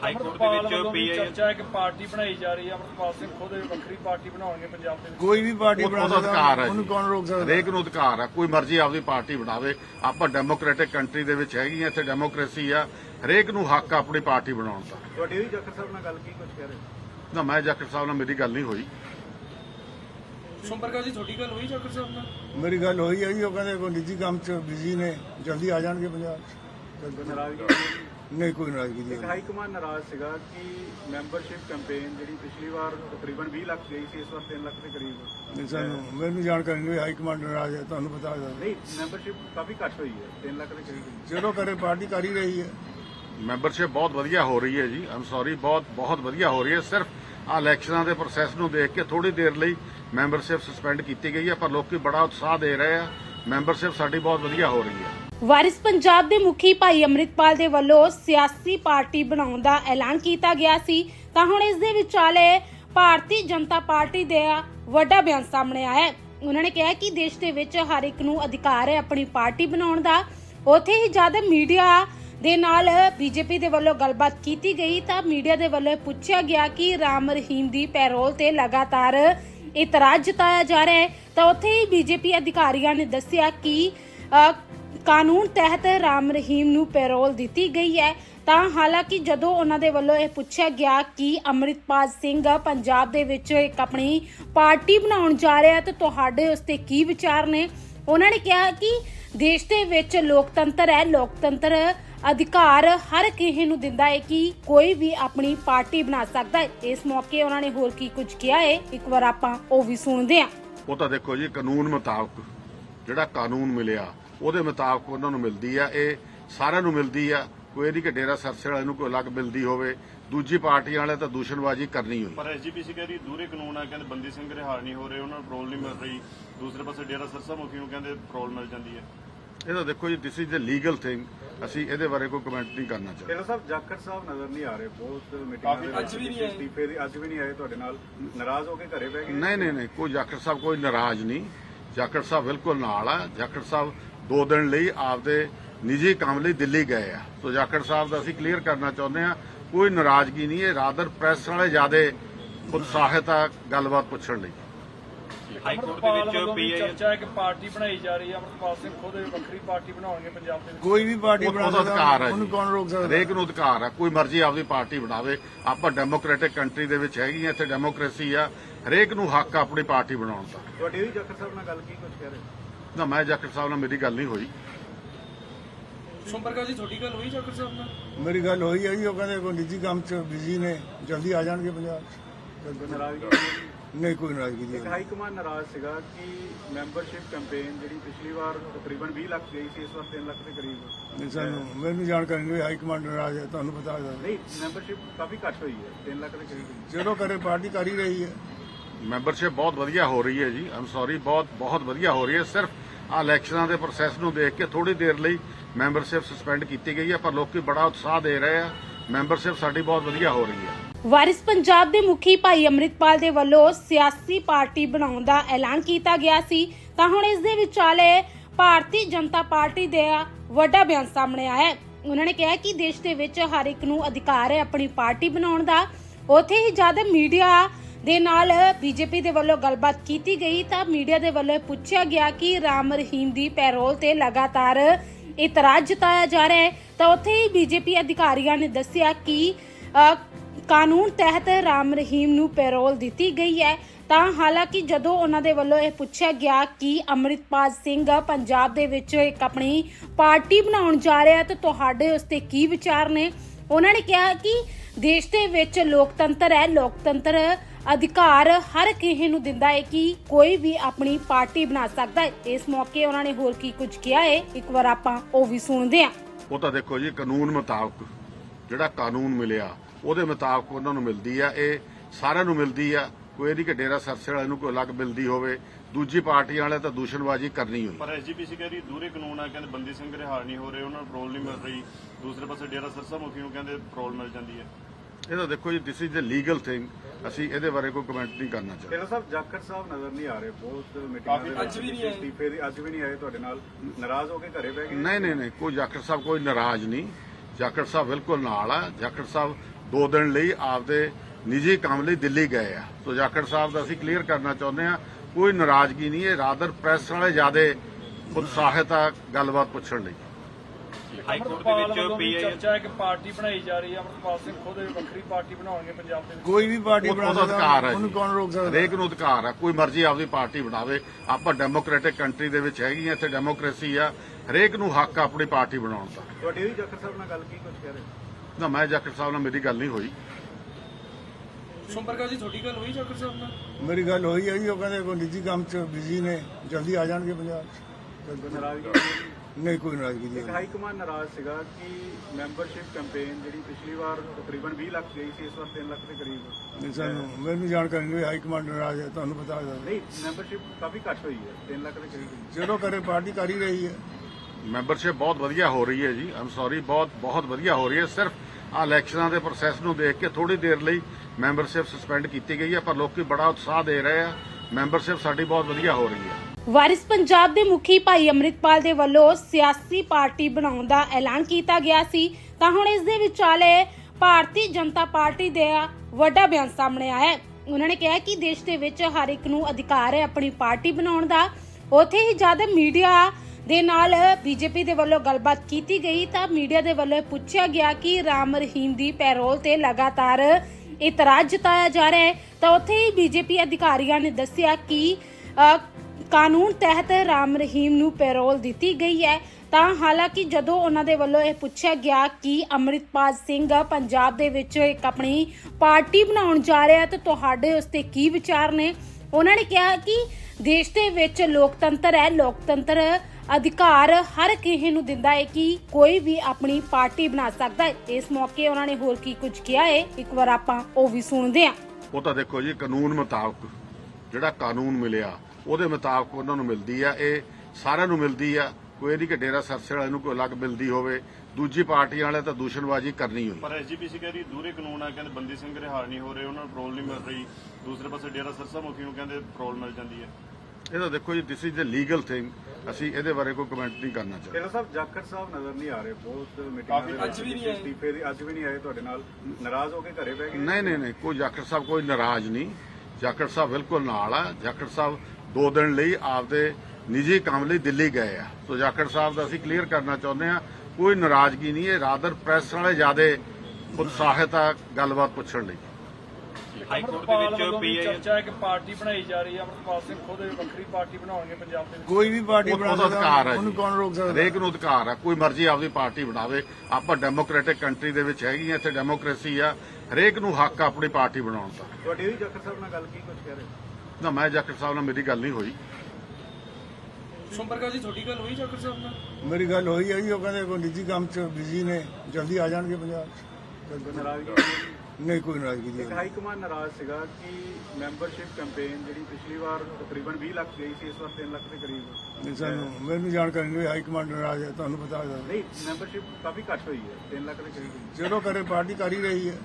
ਹਾਈ ਕੋਰਟ ਦੇ ਵਿੱਚ ਪੀਆਈ ਚਰਚਾ ਹੈ। ਕਿ ਪਾਰਟੀ ਬਣਾਈ ਜਾ ਰਹੀ ਹੈ। ਅਮਰਪਾਲ ਸਿੰਘ ਖੁਦ ਵੱਖਰੀ ਪਾਰਟੀ ਬਣਾਉਣਗੇ ਪੰਜਾਬ ਦੇ ਵਿੱਚ। ਕੋਈ ਵੀ ਪਾਰਟੀ ਬਣਾ ਉਹਦਾ ਅਧਿਕਾਰ ਹੈ ਉਹਨੂੰ। ਕੌਣ ਰੋਕ ਸਕਦਾ? ਹਰੇਕ ਨੂੰ ਅਧਿਕਾਰ ਆ ਕੋਈ ਮਰਜ਼ੀ ਆਪਦੀ ਪਾਰਟੀ ਬਣਾਵੇ। ਆਪਾਂ ਡੈਮੋਕ੍ਰੈਟਿਕ ਕੰਟਰੀ ਦੇ ਵਿੱਚ ਹੈਗੀ ਆ ਇੱਥੇ ਡੈਮੋਕ੍ਰੇਸੀ ਆ। ਹਰੇਕ ਨੂੰ ਹੱਕ ਆ ਆਪਣੀ ਪਾਰਟੀ ਬਣਾਉਣ ਦਾ। ਤੁਹਾਡੀ ਵੀ ਸਾਹਿਬ ਨਾਲ ਗੱਲ ਕੀ ਕੁਝ ਕਹਿ ਰਹੇ? ਨਾ ਮੈਂ ਜਾਖੜ ਸਾਹਿਬ ਨਾਲ ਮੇਰੀ ਗੱਲ ਨਹੀਂ ਹੋਈ। ਸੰਪਰਕਾ ਜੀ ਤੁਹਾਡੀ ਗੱਲ ਹੋਈ ਚੱਕਰ ਸਾਹਿਬ ਨਾਲ? ਮੇਰੀ ਗੱਲ ਹੋਈ ਹੈ ਜੀ ਉਹ ਕਹਿੰਦੇ ਕੋਈ ਨਿੱਜੀ ਕੰਮ 'ਚ ਬਿਜ਼ੀ ਨੇ ਜਲਦੀ ਆ ਜਾਣਗੇ ਪੰਜਾਬ 'ਚ ਕੋਈ ਨਾਰਾਜ਼ਗੀ ਨਹੀਂ? ਨਹੀਂ ਕੋਈ ਨਾਰਾਜ਼ਗੀ ਇੱਕ ਨਹੀਂ ਹਾਈ। ਕਮਾਂਡ ਨਾਰਾਜ਼ ਸੀਗਾ ਕਿ ਮੈਂਬਰਸ਼ਿਪ ਕੈਂਪੇਨ ਜਿਹੜੀ ਪਿਛਲੀ ਵਾਰ ਤਕਰੀਬਨ 20 ਲੱਖ ਗਈ ਸੀ ਇਸ ਵਾਰ 3 ਲੱਖ ਦੇ ਕਰੀਬ। ਨਹੀਂ ਸਾਨੂੰ ਮੈਨੂੰ ਜਾਣਕਾਰੀ ਨਹੀਂ ਹਾਈ ਕਮਾਂਡ ਨਾਰਾਜ਼ ਹੈ ਤੁਹਾਨੂੰ ਪਤਾ ਹੈ। ਨਹੀਂ ਮੈਂਬਰਸ਼ਿਪ ਕਾਫੀ ਘੱਟ ਹੋਈ ਹੈ 3 ਲੱਖ ਦੇ ਕਰੀਬ। ਚਲੋ ਕਰੇ ਪਾਰਟੀ ਕਰ ਹੀ ਰਹੀ ਹੈ। ਮੈਂਬਰਸ਼ਿਪ ਬਹੁਤ ਵਧੀਆ ਹੋ ਰਹੀ ਹੈ ਜੀ ਆਮ ਸੌਰੀ ਬਹੁਤ ਬਹੁਤ ਵਧੀਆ ਹੋ ਰਹੀ ਹੈ। ਸਿਰਫ ਆ ਇਲੈਕਸ਼ਨਾਂ ਦੇ ਪ੍ਰੋਸੈਸ ਨੂੰ ਦੇਖ ਕੇ ਥੋੜੀ ਦੇਰ ਲਈ ਮੈਂਬਰਸ਼ਿਪ ਸਸਪੈਂਡ ਕੀਤੀ ਗਈ ਹੈ ਪਰ ਲੋਕੀ ਬੜਾ ਉਤਸ਼ਾਹ ਦੇ ਰਹੇ ਆ। ਮੈਂਬਰਸ਼ਿਪ ਸਾਡੀ ਬਹੁਤ ਵਧੀਆ ਹੋ ਰਹੀ ਹੈ। ਵਾਰਿਸ ਪੰਜਾਬ ਦੇ ਮੁਖੀ ਭਾਈ ਅੰਮ੍ਰਿਤਪਾਲ ਦੇ ਵੱਲੋਂ ਸਿਆਸੀ ਪਾਰਟੀ ਬਣਾਉਣ ਦਾ ਐਲਾਨ ਕੀਤਾ ਗਿਆ ਸੀ। ਤਾਂ ਹੁਣ ਇਸ ਦੇ ਵਿਚਾਲੇ ਭਾਰਤੀ ਜਨਤਾ ਪਾਰਟੀ ਦਾ ਵੱਡਾ ਬਿਆਨ ਸਾਹਮਣੇ ਆਇਆ ਹੈ। ਉਹਨਾਂ ਨੇ ਕਿਹਾ ਕਿ ਦੇਸ਼ ਦੇ ਵਿੱਚ ਹਰ ਇੱਕ ਨੂੰ ਅਧਿਕਾਰ ਹੈ ਆਪਣੀ ਪਾਰਟੀ ਬਣਾਉਣ ਦਾ। ਉੱਥੇ ਹੀ ਜਦ ਮੀਡੀਆ ਦੇ ਨਾਲ ਬੀਜੇਪੀ ਦੇ ਵੱਲੋਂ ਗੱਲਬਾਤ ਕੀਤੀ ਗਈ ਤਾਂ ਮੀਡੀਆ ਦੇ ਵੱਲੋਂ ਪੁੱਛਿਆ ਗਿਆ ਕਿ ਰਾਮ ਰਹੀਮ ਦੀ ਪੈਰੋਲ ਤੇ ਲਗਾਤਾਰ ਇਤਰਾਜ਼ ਜਤਾਇਆ ਜਾ ਰਿਹਾ ਹੈ। ਤਾਂ ਉੱਥੇ ਹੀ ਬੀਜੇਪੀ ਅਧਿਕਾਰੀਆਂ ਨੇ ਦੱਸਿਆ ਕਿ ਕਾਨੂੰਨ ਤਹਿਤ ਰਾਮ ਰਹੀਮ ਨੂੰ ਪੈਰੋਲ ਦਿੱਤੀ ਗਈ ਹੈ। ਤਾਂ ਹਾਲਾਂਕਿ ਜਦੋਂ ਉਹਨਾਂ ਦੇ ਵੱਲੋਂ ਇਹ ਪੁੱਛਿਆ ਗਿਆ ਕਿ ਅੰਮ੍ਰਿਤਪਾਲ ਸਿੰਘ ਪੰਜਾਬ ਦੇ ਵਿੱਚ ਇੱਕ ਆਪਣੀ ਪਾਰਟੀ ਬਣਾਉਣ ਜਾ ਰਿਹਾ ਤੇ ਤੁਹਾਡੇ ਉਸ ਤੇ ਕੀ ਵਿਚਾਰ ਨੇ? ਉਹਨਾਂ ਨੇ ਕਿਹਾ ਕਿ ਦੇਸ਼ ਦੇ ਵਿੱਚ ਲੋਕਤੰਤਰ ਹੈ, ਲੋਕਤੰਤਰ ਅਧਿਕਾਰ ਹਰ ਕਿਸੇ ਨੂੰ ਦਿੰਦਾ ਹੈ ਕਿ ਕੋਈ ਵੀ ਆਪਣੀ ਪਾਰਟੀ ਬਣਾ ਸਕਦਾ ਹੈ। ਇਸ ਮੌਕੇ ਉਹਨਾਂ ਨੇ ਹੋਰ ਕੀ ਕੁਝ ਕਿਹਾ ਹੈ? ਇੱਕ ਵਾਰ ਆਪਾਂ ਉਹ ਵੀ ਸੁਣਦੇ ਹਾਂ। ਉਹ ਤਾਂ ਦੇਖੋ ਜੀ, ਕਾਨੂੰਨ ਮੁਤਾਬਕ ਜਿਹੜਾ ਕਾਨੂੰਨ ਮਿਲਿਆ ਉਹਦੇ ਮੁਤਾਬਕ ਉਹਨਾਂ ਨੂੰ ਮਿਲਦੀ ਆ ਇਹ ਸਾਰਿਆਂ ਨੂੰ ਮਿਲਦੀ ਆ। ਕੋਈ ਇਹਦੀ ਕਿ ਡੇਰਾ ਸਰਸੇ ਵਾਲੇ ਨੂੰ ਕੋਈ ਅਲੱਗ ਮਿਲਦੀ ਹੋਵੇ ਦੂਜੀ ਪਾਰਟੀ ਵਾਲੇ ਤਾਂ ਦੂਸ਼ਣਬਾਜ਼ੀ ਕਰਨੀ ਹੋਈ। ਪਰ ਐਸਜੀਪੀਸੀ ਕਹਿ ਰਹੀ ਦੂਰੇ ਕਾਨੂੰਨ ਆ ਕਹਿੰਦੇ ਬੰਦੀ ਸਿੰਘ ਰਿਹਾਰ ਨਹੀਂ ਹੋ ਰਹੇ ਉਹਨਾਂ ਨੂੰ ਪੈਰੋਲ ਨਹੀਂ ਮਿਲ ਰਹੀ। ਦੂਸਰੇ ਪਾਸੇ ਡੇਰਾ ਸਰਸਾ ਮੁਖੀ ਨੂੰ ਕਹਿੰਦੇ ਪੈਰੋਲ ਮਿਲ ਜਾਂਦੀ ਹੈ। ਇਹ ਤਾਂ ਦੇਖੋ ਜੀ this is a legal thing ਅਸੀਂ ਇਹਦੇ ਬਾਰੇ ਕੋਈ ਕਮੈਂਟ ਨਹੀਂ ਕਰਨਾ ਚਾਹੁੰਦੇ। ਟੇਲਰ ਸਾਹਿਬ ਜਾਖੜ ਸਾਹਿਬ ਨਜ਼ਰ ਨਹੀਂ ਆ ਰਹੇ ਬਹੁਤ ਮੀਟਿੰਗਾਂ ਕਾਫੀ- ਦੇ ਵਿੱਚ ਅੱਜ ਵੀ ਨਹੀਂ ਆਏ। ਅਸਤੀਫੇ ਦੀ ਅੱਜ ਵੀ ਨਹੀਂ ਆਏ ਤੁਹਾਡੇ ਨਾਲ। ਨਾਰਾਜ਼ ਹੋ ਕੇ ਘਰੇ ਬਹਿ ਗਏ? ਨਹੀਂ ਨਹੀਂ ਨਹੀਂ ਕੋਈ ਜਾਖੜ ਸਾਹਿਬ ਕੋਈ ਨਾਰਾਜ਼ ਨਹੀਂ। ਜਾਖੜ ਸਾਹਿਬ ਬਿਲਕੁਲ ਨਾਲ ਆ। ਜਾਖੜ ਸਾਹਿਬ ਦੋ ਦਿਨ ਲਈ ਆਪਦੇ ਨਿੱਜੀ ਕੰਮ ਲਈ ਦਿੱਲੀ ਗਏ ਆ। ਸੋ ਜਾਖੜ ਸਾਹਿਬ ਦਾ ਅਸੀਂ ਕਲੀਅਰ ਕਰਨਾ ਚਾਹੁੰਦੇ ਆ ਕੋਈ ਨਾਰਾਜ਼ਗੀ ਨਹੀਂ ਹੈ ਰਾਦਰ ਪ੍ਰੈਸ ਵਾਲੇ ਜਿਆਦੇ ਉਤਸ਼ਾਹਿਤ ਆ ਗੱਲਬਾਤ ਪੁੱਛਣ ਲਈ। ਹਾਈ ਕੋਰਟ ਦੇ ਵਿੱਚ ਪੀਆਈ ਚਰਚਾ ਹੈ ਕਿ ਪਾਰਟੀ ਬਣਾਈ ਜਾ ਰਹੀ ਹੈ। ਅਮਰਪਾਲ ਸਿੰਘ ਖੁਦ ਵੱਖਰੀ ਪਾਰਟੀ ਬਣਾਉਣਗੇ ਪੰਜਾਬ ਦੇ ਵਿੱਚ। ਕੋਈ ਵੀ ਪਾਰਟੀ ਬਣਾ ਉਹਦਾ ਅਧਿਕਾਰ ਹੈ ਉਹਨੂੰ ਜੀ। ਕੌਣ ਰੋਕ ਸਕਦਾ? ਹਰੇਕ ਨੂੰ ਅਧਿਕਾਰ ਆ ਕੋਈ ਮਰਜ਼ੀ ਆਪਦੀ ਪਾਰਟੀ ਬਣਾਵੇ। ਆਪਾਂ ਡੈਮੋਕ੍ਰੈਟਿਕ ਕੰਟਰੀ ਦੇ ਵਿੱਚ ਹੈਗੀ ਆ ਇੱਥੇ ਡੈਮੋਕ੍ਰੇਸੀ ਆ। ਹਰੇਕ ਨੂੰ ਹੱਕ ਆ ਆਪਣੀ ਪਾਰਟੀ ਬਣਾਉਣ ਦਾ। ਤੁਹਾਡੀ ਵੀ ਜਾਖੜ ਸਾਹਿਬ ਨਾਲ ਗੱਲ ਕੀ ਕੁਝ ਕਹਿ ਰਹੇ ਨਾ ਮੈਂ ਜਾਖੜ ਸਾਹਿਬ ਨਾਲ ਮੇਰੀ ਗੱਲ ਨਹੀਂ ਹੋਈ। ਸੰਪਰਕਾ ਜੀ ਤੁਹਾਡੀ ਗੱਲ ਹੋਈ ਜਾਕਰ ਸਾਹਿਬ ਨਾਲ? ਮੇਰੀ ਗੱਲ ਹੋਈ ਹੈ ਜੀ ਉਹ ਕਹਿੰਦੇ ਕੋਈ ਨਿੱਜੀ ਕੰਮ 'ਚ ਬਿਜ਼ੀ ਨੇ ਜਲਦੀ ਆ ਜਾਣਗੇ ਪੰਜਾਬ ਨਹੀਂ ਕੋਈ ਨਾਰਾਜ਼ਗੀ ਨਹੀਂ ਹਾਈ ਕਮਾਂਡ ਨਾਰਾਜ਼ ਸੀਗਾ ਕਿ ਮੈਂਬਰਸ਼ਿਪ ਕੈਂਪੇਨ ਜਿਹੜੀ ਪਿਛਲੀ ਵਾਰ ਤਕਰੀਬਨ 20 ਲੱਖ ਗਈ ਸੀ ਇਸ ਵਾਰ 3 ਲੱਖ ਦੇ ਕਰੀਬ। ਨਹੀਂ ਸਾਨੂੰ ਮੈਨੂੰ ਜਾਣਕਾਰੀ ਨਹੀਂ ਹਾਈ ਕਮਾਂਡ ਨਾਰਾਜ਼ ਹੈ ਤੁਹਾਨੂੰ ਪਤਾ ਹੈ ਨਹੀਂ ਮੈਂਬਰਸ਼ਿਪ ਕਾਫੀ ਘੱਟ ਹੋਈ ਹੈ 3 ਲੱਖ ਦੇ ਕਰੀਬ। ਚਲੋ ਕਰੇ ਪਾਰਟੀ ਕਰ ਹੀ ਰਹੀ ਹੈ। ਮੈਂਬਰਸ਼ਿਪ ਬਹੁਤ ਵਧੀਆ ਹੋ ਰਹੀ ਹੈ ਜੀ ਆਮ ਸੌਰੀ ਬਹੁਤ ਬਹੁਤ ਵਧੀਆ ਹੋ ਰਹੀ ਹੈ ਸਿਰਫ ਆ ਇਲੈਕਸ਼ਨਾਂ ਦੇ ਪ੍ਰੋਸੈਸ ਨੂੰ ਦੇਖ ਕੇ ਥੋੜੀ ਦੇਰ ਲਈ ਮੈਂਬਰਸ਼ਿਪ ਸਸਪੈਂਡ ਕੀਤੀ ਗਈ ਹੈ, ਪਰ ਲੋਕੀ ਬੜਾ ਉਤਸ਼ਾਹ ਦੇ ਰਹੇ ਆ। ਮੈਂਬਰਸ਼ਿਪ ਸਾਡੀ ਬਹੁਤ ਵਧੀਆ ਹੋ ਰਹੀ ਹੈ। ਵਾਰਿਸ ਪੰਜਾਬ ਦੇ ਮੁਖੀ ਭਾਈ ਅੰਮ੍ਰਿਤਪਾਲ ਦੇ ਵੱਲੋਂ ਸਿਆਸੀ ਪਾਰਟੀ ਬਣਾਉਣ ਦਾ ਐਲਾਨ ਕੀਤਾ ਗਿਆ ਸੀ। ਤਾਂ ਹੁਣ ਇਸ ਦੇ ਵਿਚਾਲੇ ਭਾਰਤੀ ਜਨਤਾ ਪਾਰਟੀ ਦਾ ਵੱਡਾ ਬਿਆਨ ਸਾਹਮਣੇ ਆਇਆ ਹੈ। ਉਹਨਾਂ ਨੇ ਕਿਹਾ ਕਿ ਦੇਸ਼ ਦੇ ਵਿੱਚ ਹਰ ਇੱਕ ਨੂੰ ਅਧਿਕਾਰ ਹੈ ਆਪਣੀ ਪਾਰਟੀ ਬਣਾਉਣ ਦਾ। ਉੱਥੇ ਹੀ ਜਦ ਮੀਡੀਆ ਦੇ ਨਾਲ ਬੀਜੇਪੀ ਦੇ ਵੱਲੋਂ ਗੱਲਬਾਤ ਕੀਤੀ ਗਈ ਤਾਂ ਮੀਡੀਆ ਦੇ ਵੱਲੋਂ ਇਹ ਪੁੱਛਿਆ ਗਿਆ ਕਿ ਰਾਮ ਰਹੀਮ ਦੀ ਪੈਰੋਲ ਤੇ ਲਗਾਤਾਰ ਇਤਰਾਜ਼ ਜਤਾਇਆ ਜਾ ਰਿਹਾ ਹੈ। ਤਾਂ ਉੱਥੇ ਹੀ ਬੀਜੇਪੀ ਅਧਿਕਾਰੀਆਂ ਨੇ ਦੱਸਿਆ ਕਿ ਕਾਨੂੰਨ ਤਹਿਤ ਰਾਮ ਰਹੀਮ ਨੂੰ ਪੈਰੋਲ ਦਿੱਤੀ ਗਈ ਹੈ। ਤਾਂ ਹਾਲਾਂਕਿ ਜਦੋਂ ਉਹਨਾਂ ਦੇ ਵੱਲੋਂ ਇਹ ਪੁੱਛਿਆ ਗਿਆ ਕਿ ਅੰਮ੍ਰਿਤਪਾਲ ਸਿੰਘ ਪੰਜਾਬ ਦੇ ਵਿੱਚ ਇੱਕ ਆਪਣੀ ਪਾਰਟੀ ਬਣਾਉਣ ਜਾ ਰਿਹਾ ਤਾਂ ਤੁਹਾਡੇ ਉਸ ਤੇ ਕੀ ਵਿਚਾਰ ਨੇ? ਉਹਨਾਂ ਨੇ ਕਿਹਾ ਕਿ ਦੇਸ਼ ਦੇ ਵਿੱਚ ਲੋਕਤੰਤਰ ਹੈ, ਲੋਕਤੰਤਰ ਅਧਿਕਾਰ ਹਰ ਕਿਸੇ ਨੂੰ ਦਿੰਦਾ ਹੈ ਕਿ ਕੋਈ ਵੀ ਆਪਣੀ ਪਾਰਟੀ ਬਣਾ ਸਕਦਾ ਹੈ। ਇਸ ਮੌਕੇ ਉਹਨਾਂ ਨੇ ਹੋਰ ਕੀ ਕੁਝ ਕਿਹਾ ਹੈ, ਇੱਕ ਵਾਰ ਆਪਾਂ ਉਹ ਵੀ ਸੁਣਦੇ ਹਾਂ। ਉਹ ਤਾਂ ਦੇਖੋ ਜੀ, ਕਾਨੂੰਨ ਮੁਤਾਬਕ ਜਿਹੜਾ ਕਾਨੂੰਨ ਮਿਲਿਆ, ਉਹਦੇ ਮੁਤਾਬਕ ਉਹਨਾਂ ਨੂੰ ਮਿਲਦੀ ਆ, ਇਹ ਸਾਰਿਆਂ ਨੂੰ ਮਿਲਦੀ ਆ। ਕੋਈ ਇਹਦੀ ਕਿ ਡੇਰਾ ਸਰਸੇ ਵਾਲੇ ਨੂੰ ਕੋਈ ਅਲੱਗ ਮਿਲਦੀ ਹੋਵੇ ਦੂਜੀ ਪਾਰਟੀ ਵਾਲੇ ਤਾਂ ਦੂਸ਼ਣਬਾਜ਼ੀ ਕਰਨੀ ਹੋਈ। ਪਰ ਐਸਜੀਪੀਸੀ ਕਹਿ ਰਹੀ ਦੂਰੇ ਕਾਨੂੰਨ ਆ ਕਹਿੰਦੇ ਬੰਦੀ ਸਿੰਘ ਰਿਹਾਰ ਨਹੀਂ ਹੋ ਰਹੇ ਉਹਨਾਂ ਨੂੰ ਪੈਰੋਲ ਨਹੀਂ ਮਿਲ ਰਹੀ। ਦੂਸਰੇ ਪਾਸੇ ਡੇਰਾ ਸਰਸਾ ਮੁਖੀ ਨੂੰ ਕਹਿੰਦੇ ਪੈਰੋਲ ਮਿਲ ਜਾਂਦੀ ਹੈ। ਇਹ ਤਾਂ ਦੇਖੋ ਜੀ this is a legal thing ਅਸੀਂ ਇਹਦੇ ਬਾਰੇ ਕੋਈ ਕਮੈਂਟ ਨਹੀਂ ਕਰਨਾ ਚਾਹੁੰਦੇ। ਟੇਲਰ ਸਾਹਿਬ ਜਾਖੜ ਸਾਹਿਬ ਨਜ਼ਰ ਨਹੀਂ ਆ ਰਹੇ। ਬਹੁਤ ਮੀਟਿੰਗਾਂ ਦੇ ਅੱਜ ਵੀ ਨਹੀਂ ਆਏ। ਅਸਤੀਫੇ ਦੀ ਅੱਜ ਵੀ ਨਹੀਂ ਆਏ ਤੁਹਾਡੇ ਨਾਲ। ਨਾਰਾਜ਼ ਹੋ ਕੇ ਘਰੇ ਬਹਿ ਗਏ। ਨਹੀਂ ਨਹੀਂ ਨਹੀਂ ਕੋਈ ਜਾਖੜ ਸਾਹਿਬ ਕੋਈ ਨਾਰਾਜ਼ ਨਹੀਂ। ਜਾਖੜ ਸਾਹਿਬ ਬਿਲਕੁਲ ਨਾਲ ਆ। ਜਾਖੜ ਸਾਹਿਬ ਦੋ ਦਿਨ ਲਈ ਆਪਦੇ ਨਿੱਜੀ ਕੰਮ ਲਈ ਦਿੱਲੀ ਗਏ ਆ। ਸੋ ਜਾਖੜ ਸਾਹਿਬ ਦਾ ਅਸੀਂ ਕਲੀਅਰ ਕਰਨਾ ਚਾਹੁੰਦੇ ਆ ਕੋਈ ਨਾਰਾਜ਼ਗੀ ਨਹੀਂ ਹੈ ਰਾਦਰ ਪ੍ਰੈਸ ਵਾਲੇ ਜਿਆਦੇ ਉਤਸ਼ਾਹਿਤ ਆ ਗੱਲਬਾਤ ਪੁੱਛਣ ਲਈ। ਹਾਈ ਕੋਰਟ ਦੇ ਵਿੱਚ ਪੀਆਈ ਚਰਚਾ ਹੈ ਕਿ ਪਾਰਟੀ ਬਣਾਈ ਜਾ ਰਹੀ ਹੈ। ਅਮਰਪਾਲ ਸਿੰਘ ਖੁਦ ਵੱਖਰੀ ਪਾਰਟੀ ਬਣਾਉਣਗੇ ਪੰਜਾਬ ਦੇ ਵਿੱਚ। ਕੋਈ ਵੀ ਪਾਰਟੀ ਉਹ- ਬਣਾ ਉਹਦਾ ਅਧਿਕਾਰ ਹੈ ਉਹਨੂੰ ਜੀ। ਕੌਣ ਰੋਕ ਸਕਦਾ? ਹਰੇਕ ਨੂੰ ਅਧਿਕਾਰ ਆ ਕੋਈ ਮਰਜ਼ੀ ਆਪਦੀ ਪਾਰਟੀ ਬਣਾਵੇ। ਆਪਾਂ ਡੈਮੋਕ੍ਰੈਟਿਕ ਕੰਟਰੀ ਦੇ ਵਿੱਚ ਹੈਗੀ ਆ ਇੱਥੇ ਡੈਮੋਕ੍ਰੇਸੀ ਆ। ਹਰੇਕ ਨੂੰ ਹੱਕ ਆ ਆਪਣੀ ਪਾਰਟੀ ਬਣਾਉਣ ਦਾ। ਤੁਹਾਡੀ ਵੀ ਜਾਖੜ ਸਾਹਿਬ ਨਾਲ ਗੱਲ ਕੀ ਕੁਝ ਕਹਿ ਰਹੇ? ਨਾ ਮੈਂ ਜਾਖੜ ਸਾਹਿਬ ਨਾਲ ਮੇਰੀ ਗੱਲ ਨਹੀਂ ਹੋਈ। ਸੰਪਰਕਾ ਜੀ ਤੁਹਾਡੀ ਗੱਲ ਹੋਈ ਜਾਕਰ ਸਾਹਿਬ ਨਾਲ? ਮੇਰੀ ਗੱਲ ਹੋਈ ਹੈ ਜੀ ਉਹ ਕਹਿੰਦੇ ਕੋਈ ਨਿੱਜੀ ਕੰਮ 'ਚ ਬਿਜ਼ੀ ਨੇ ਜਲਦੀ ਆ ਜਾਣਗੇ ਪੰਜਾਬ 'ਚ। ਨਹੀਂ ਕੋਈ ਨਾਰਾਜ਼ਗੀ ਇੱਕ ਹਾਈ। ਕਮਾਂਡ ਨਾਰਾਜ਼ ਸੀਗਾ ਕਿ ਮੈਂਬਰਸ਼ਿਪ ਕੈਂਪੇਨ ਜਿਹੜੀ ਪਿਛਲੀ ਵਾਰ ਤਕਰੀਬਨ 20 ਲੱਖ ਗਈ ਸੀ ਇਸ ਵਾਰ 3 ਲੱਖ ਦੇ ਕਰੀਬ। ਨਹੀਂ ਸਾਨੂੰ ਮੈਨੂੰ ਜਾਣਕਾਰੀ ਨਹੀਂ ਹਾਈ ਕਮਾਂਡ ਨਾਰਾਜ਼ ਹੈ ਤੁਹਾਨੂੰ ਪਤਾ ਹੈ ਨਹੀਂ ਮੈਂਬਰਸ਼ਿਪ ਕਾਫੀ ਘੱਟ ਹੋਈ ਹੈ 3 ਲੱਖ ਦੇ ਕਰੀਬ। ਚਲੋ ਕਰੇ ਪਾਰਟੀ ਕਰ ਹੀ ਰਹੀ ਹੈ। ਮੈਂਬਰਸ਼ਿਪ ਬਹੁਤ ਵਧੀਆ ਹੋ ਰਹੀ ਹੈ ਜੀ ਆਮ ਸੌਰੀ ਬਹੁਤ ਬਹੁਤ ਵਧੀਆ ਹੋ ਰਹੀ ਹੈ। ਸਿਰਫ ਆ ਇਲੈਕਸ਼ਨਾਂ ਦੇ ਪ੍ਰੋਸੈਸ ਨੂੰ ਦੇਖ ਕੇ ਥੋੜੀ ਦੇਰ ਲਈ ਮੈਂਬਰਸ਼ਿਪ ਸਸਪੈਂਡ ਕੀਤੀ ਗਈ ਹੈ, ਪਰ ਲੋਕੀ ਬੜਾ ਉਤਸ਼ਾਹ ਦੇ ਰਹੇ ਆ। ਮੈਂਬਰਸ਼ਿਪ ਸਾਡੀ ਬਹੁਤ ਵਧੀਆ ਹੋ ਰਹੀ ਹੈ। ਵਾਰਿਸ ਪੰਜਾਬ ਦੇ ਮੁਖੀ ਭਾਈ ਅੰਮ੍ਰਿਤਪਾਲ ਦੇ ਵੱਲੋਂ ਸਿਆਸੀ ਪਾਰਟੀ ਬਣਾਉਣ ਦਾ ਐਲਾਨ ਕੀਤਾ ਗਿਆ ਸੀ। ਤਾਂ ਹੁਣ ਇਸ ਦੇ ਵਿਚਾਲੇ ਭਾਰਤੀ ਜਨਤਾ ਪਾਰਟੀ ਦਾ ਵੱਡਾ ਬਿਆਨ ਸਾਹਮਣੇ ਆਇਆ ਹੈ। ਉਹਨਾਂ ਨੇ ਕਿਹਾ ਕਿ ਦੇਸ਼ ਦੇ ਵਿੱਚ ਹਰ ਇੱਕ ਨੂੰ ਅਧਿਕਾਰ ਹੈ ਆਪਣੀ ਪਾਰਟੀ ਬਣਾਉਣ ਦਾ। ਉੱਥੇ ਹੀ ਜਦ ਮੀਡੀਆ ਦੇ ਨਾਲ ਬੀਜੇਪੀ ਦੇ ਵੱਲੋਂ ਗੱਲਬਾਤ ਕੀਤੀ ਗਈ ਤਾਂ ਮੀਡੀਆ ਦੇ ਵੱਲੋਂ ਪੁੱਛਿਆ ਗਿਆ ਕਿ ਰਾਮ ਰਹੀਮ ਦੀ ਪੈਰੋਲ ਤੇ ਲਗਾਤਾਰ ਇਤਰਾਜ਼ ਜਤਾਇਆ ਜਾ ਰਿਹਾ ਹੈ, ਤਾਂ ਉੱਥੇ ਹੀ ਬੀਜੇਪੀ ਅਧਿਕਾਰੀਆਂ ਨੇ ਦੱਸਿਆ ਕਿ ਕਾਨੂੰਨ ਤਹਿਤ ਰਾਮ ਰਹੀਮ ਨੂੰ ਪੈਰੋਲ ਦਿੱਤੀ ਗਈ ਹੈ। ਤਾਂ ਹਾਲਾਂਕਿ ਜਦੋਂ ਉਹਨਾਂ ਦੇ ਵੱਲੋਂ ਇਹ ਪੁੱਛਿਆ ਗਿਆ ਕਿ ਅੰਮ੍ਰਿਤਪਾਲ ਸਿੰਘ ਪੰਜਾਬ ਦੇ ਵਿੱਚ ਇੱਕ ਆਪਣੀ ਪਾਰਟੀ ਬਣਾਉਣ ਜਾ ਰਿਹਾ ਹੈ, ਤਾਂ ਤੁਹਾਡੇ ਉਸ ਤੇ ਕੀ ਵਿਚਾਰ ਨੇ? ਉਹਨਾਂ ਨੇ ਕਿਹਾ ਕਿ ਦੇਸ਼ ਦੇ ਵਿੱਚ ਲੋਕਤੰਤਰ ਹੈ, ਲੋਕਤੰਤਰ ਅਧਿਕਾਰ ਹਰ ਕਿਸੇ ਨੂੰ ਦਿੰਦਾ ਹੈ ਕਿ ਕੋਈ ਵੀ ਆਪਣੀ ਪਾਰਟੀ ਬਣਾ ਸਕਦਾ ਹੈ। ਇਸ ਮੌਕੇ ਉਹਨਾਂ ਨੇ ਹੋਰ ਕੀ ਕੁਝ ਕਿਹਾ ਹੈ ਇੱਕ ਵਾਰ ਆਪਾਂ ਉਹ ਵੀ ਸੁਣਦੇ ਹਾਂ। ਉਹ ਤਾਂ ਦੇਖੋ ਜੀ ਕਾਨੂੰਨ ਮੁਤਾਬਕ ਜਿਹੜਾ ਕਾਨੂੰਨ ਮਿਲਿਆ ਉਹਦੇ ਮੁਤਾਬਕ ਉਹਨਾਂ ਨੂੰ ਮਿਲਦੀ ਆ ਇਹ ਸਾਰਿਆਂ ਨੂੰ ਮਿਲਦੀ ਆ। ਕੋਈ ਇਹਦੀ ਕਿ ਡੇਰਾ ਸਰਸੇ ਵਾਲੇ ਨੂੰ ਕੋਈ ਅਲੱਗ ਮਿਲਦੀ ਹੋਵੇ ਦੂਜੀ ਪਾਰਟੀਆਂ ਵਾਲੇ ਤਾਂ ਦੂਸ਼ਣਬਾਜ਼ੀ ਕਰਨੀ ਹੋਈ। ਪਰ ਐਸਜੀਪੀਸੀ ਕਹਿ ਰਹੀ ਦੂਰੇ ਕਾਨੂੰਨ ਆ ਕਹਿੰਦੇ ਬੰਦੀ ਸਿੰਘ ਰਿਹਾਰ ਨਹੀਂ ਹੋ ਰਹੇ ਉਹਨਾਂ ਨੂੰ ਪੈਰੋਲ ਨਹੀਂ ਮਿਲ ਰਹੀ। ਦੂਸਰੇ ਪਾਸੇ ਡੇਰਾ ਸਰਸਾ ਮੁਖੀ ਨੂੰ ਕਹਿੰਦੇ ਪੈਰੋਲ ਮਿਲ ਜਾਂਦੀ ਹੈ। ਇਹ ਤਾਂ ਦੇਖੋ ਜੀ this is a legal thing ਅਸੀਂ ਇਹਦੇ ਬਾਰੇ ਕੋਈ ਕਮੈਂਟ ਨਹੀਂ ਕਰਨਾ ਚਾਹੁੰਦੇ। ਟੇਲਰ ਸਾਹਿਬ ਜਾਖੜ ਸਾਹਿਬ ਨਜ਼ਰ ਨਹੀਂ ਆ ਰਹੇ। ਬਹੁਤ ਮੀਟਿੰਗਾਂ ਦੇ ਵਿੱਚ ਅਸਤੀਫੇ ਦੇ ਅੱਜ ਵੀ ਨਹੀਂ ਆਏ ਤੁਹਾਡੇ ਨਾਲ। ਨਾਰਾਜ਼ ਹੋ ਕੇ ਘਰੇ ਬਹਿ ਗਏ। ਨਹੀਂ ਨਹੀਂ ਨਹੀਂ ਕੋਈ ਜਾਖੜ ਸਾਹਿਬ ਕੋਈ ਨਾਰਾਜ਼ ਨਹੀਂ। ਜਾਖੜ ਸਾਹਿਬ ਬਿਲਕੁਲ ਨਾਲ ਆ। ਜਾਖੜ ਸਾਹਿਬ ਦੋ ਦਿਨ ਲਈ ਆਪਦੇ ਨਿੱਜੀ ਕੰਮ ਲਈ ਦਿੱਲੀ ਗਏ ਆ। ਸੋ ਜਾਖੜ ਸਾਹਿਬ ਦਾ ਅਸੀਂ ਕਲੀਅਰ ਕਰਨਾ ਚਾਹੁੰਦੇ ਆ। ਕੋਈ ਨਾਰਾਜ਼ਗੀ ਨਹੀਂ ਇਹ ਰਾਦਰ ਪ੍ਰੈਸ ਵਾਲੇ ਜਿਆਦੇ ਉਤਸ਼ਾਹਿਤ ਆ ਗੱਲਬਾਤ ਪੁੱਛਣ ਲਈ। ਅਮਰਪਾਲ ਵੱਲੋਂ ਵੀ ਚਰਚਾ ਹੈ। ਕਿ ਪਾਰਟੀ ਬਣਾਈ ਜਾ ਰਹੀ ਹੈ। ਅਮਰਪਾਲ ਸਿੰਘ ਖੁਦ ਵੱਖਰੀ ਪਾਰਟੀ ਬਣਾਉਣਗੇ ਪੰਜਾਬ ਦੇ ਵਿੱਚ। ਕੋਈ ਵੀ ਪਾਰਟੀ ਬਣਾ ਅਧਿਕਾਰ ਹੈ ਉਹਨੂੰ। ਕੌਣ ਰੋਕ ਸਕਦਾ? ਹਰੇਕ ਨੂੰ ਅਧਿਕਾਰ ਆ ਕੋਈ ਮਰਜ਼ੀ ਆਪਦੀ ਪਾਰਟੀ ਬਣਾਵੇ। ਆਪਾਂ ਡੈਮੋਕ੍ਰੈਟਿਕ ਕੰਟਰੀ ਦੇ ਵਿੱਚ ਹੈਗੀ ਆ ਇੱਥੇ ਡੈਮੋਕ੍ਰੇਸੀ ਆ। ਹਰੇਕ ਨੂੰ ਹੱਕ ਆ ਆਪਣੀ ਪਾਰਟੀ ਬਣਾਉਣ ਦਾ। ਤੁਹਾਡੀ ਵੀ ਜਾਖੜ ਸਾਹਿਬ ਨਾਲ ਗੱਲ ਕੀ ਕੁਝ ਕਹਿ ਰਹੇ? ਨਾ ਮੈਂ ਜਾਖੜ ਸਾਹਿਬ ਨਾਲ ਮੇਰੀ ਗੱਲ ਨਹੀਂ ਹੋਈ। ਸੰਪਰਕਾ ਜੀ ਤੁਹਾਡੀ ਗੱਲ ਹੋਈ ਜਾਕਰ ਸਾਹਿਬ ਨਾਲ? ਮੇਰੀ ਗੱਲ ਹੋਈ ਹੈ ਜੀ ਉਹ ਕਹਿੰਦੇ ਕੋਈ ਨਿੱਜੀ ਕੰਮ 'ਚ ਬਿਜ਼ੀ ਨੇ ਜਲਦੀ ਆ ਜਾਣਗੇ ਪੰਜਾਬ 'ਚ ਕੋਈ ਨਾਰਾਜ਼ਗੀ ਨਹੀਂ? ਨਹੀਂ ਕੋਈ ਨਾਰਾਜ਼ਗੀ ਇੱਕ ਹਾਈ। ਕਮਾਂਡ ਨਾਰਾਜ਼ ਸੀਗਾ ਕਿ ਮੈਂਬਰਸ਼ਿਪ ਕੈਂਪੇਨ ਜਿਹੜੀ ਪਿਛਲੀ ਵਾਰ ਤਕਰੀਬਨ 20 ਲੱਖ ਗਈ ਸੀ ਇਸ ਵਾਰ 3 ਲੱਖ ਦੇ ਕਰੀਬ। ਨਹੀਂ ਸਾਨੂੰ ਮੈਨੂੰ ਜਾਣਕਾਰੀ ਨਹੀਂ ਹਾਈ ਕਮਾਂਡ ਨਾਰਾਜ਼ ਹੈ ਤੁਹਾਨੂੰ ਪਤਾ ਹੈ ਨਹੀਂ ਮੈਂਬਰਸ਼ਿਪ ਕਾਫੀ ਘੱਟ ਹੋਈ ਹੈ 3 ਲੱਖ ਦੇ ਕਰੀਬ। ਚਲੋ ਕਰੇ ਪਾਰਟੀ ਕਰ ਹੀ ਰਹੀ ਹੈ।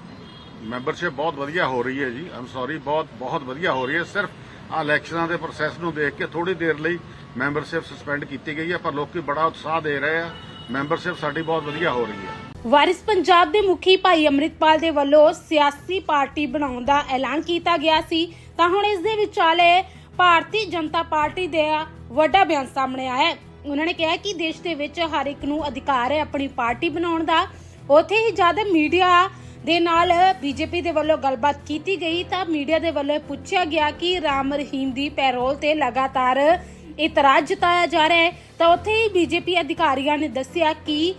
ਮੈਂਬਰਸ਼ਿਪ ਬਹੁਤ ਵਧੀਆ ਹੋ ਰਹੀ ਹੈ ਜੀ ਆਮ ਸੌਰੀ ਬਹੁਤ ਬਹੁਤ ਵਧੀਆ ਹੋ ਰਹੀ ਹੈ। ਸਿਰਫ ਆ ਇਲੈਕਸ਼ਨਾਂ ਦੇ ਪ੍ਰੋਸੈਸ ਨੂੰ ਦੇਖ ਕੇ ਥੋੜੀ ਦੇਰ ਲਈ ਮੈਂਬਰਸ਼ਿਪ ਸਸਪੈਂਡ ਕੀਤੀ ਗਈ ਹੈ ਪਰ ਲੋਕੀ ਬੜਾ ਉਤਸ਼ਾਹ ਦੇ ਰਹੇ ਆ। ਮੈਂਬਰਸ਼ਿਪ ਸਾਡੀ ਬਹੁਤ ਵਧੀਆ ਹੋ ਰਹੀ ਹੈ। ਵਾਰਿਸ ਪੰਜਾਬ ਦੇ ਮੁਖੀ ਭਾਈ ਅੰਮ੍ਰਿਤਪਾਲ ਦੇ ਵੱਲੋਂ ਸਿਆਸੀ ਪਾਰਟੀ ਬਣਾਉਣ ਦਾ ਐਲਾਨ ਕੀਤਾ ਗਿਆ ਸੀ। ਤਾਂ ਹੁਣ ਇਸ ਦੇ ਵਿਚਾਲੇ ਭਾਰਤੀ ਜਨਤਾ ਪਾਰਟੀ ਦਾ ਵੱਡਾ ਬਿਆਨ ਸਾਹਮਣੇ ਆਇਆ ਹੈ। ਉਹਨਾਂ ਨੇ ਕਿਹਾ ਕਿ ਦੇਸ਼ ਦੇ ਵਿੱਚ ਹਰ ਇੱਕ ਨੂੰ ਅਧਿਕਾਰ ਹੈ ਆਪਣੀ ਪਾਰਟੀ ਬਣਾਉਣ ਦਾ। ਉੱਥੇ ਹੀ ਜਦ ਮੀਡੀਆ ਦੇ ਨਾਲ ਬੀਜੇਪੀ ਦੇ ਵੱਲੋਂ ਗੱਲਬਾਤ ਕੀਤੀ ਗਈ ਤਾਂ ਮੀਡੀਆ ਦੇ ਵੱਲੋਂ ਪੁੱਛਿਆ ਗਿਆ ਕਿ ਰਾਮ ਰਹੀਮ ਦੀ ਪੈਰੋਲ ਤੇ ਲਗਾਤਾਰ ਇਤਰਾਜ਼ ਜਤਾਇਆ ਜਾ ਰਿਹਾ ਹੈ। ਤਾਂ ਉੱਥੇ ਹੀ ਬੀਜੇਪੀ ਅਧਿਕਾਰੀਆਂ ਨੇ ਦੱਸਿਆ ਕਿ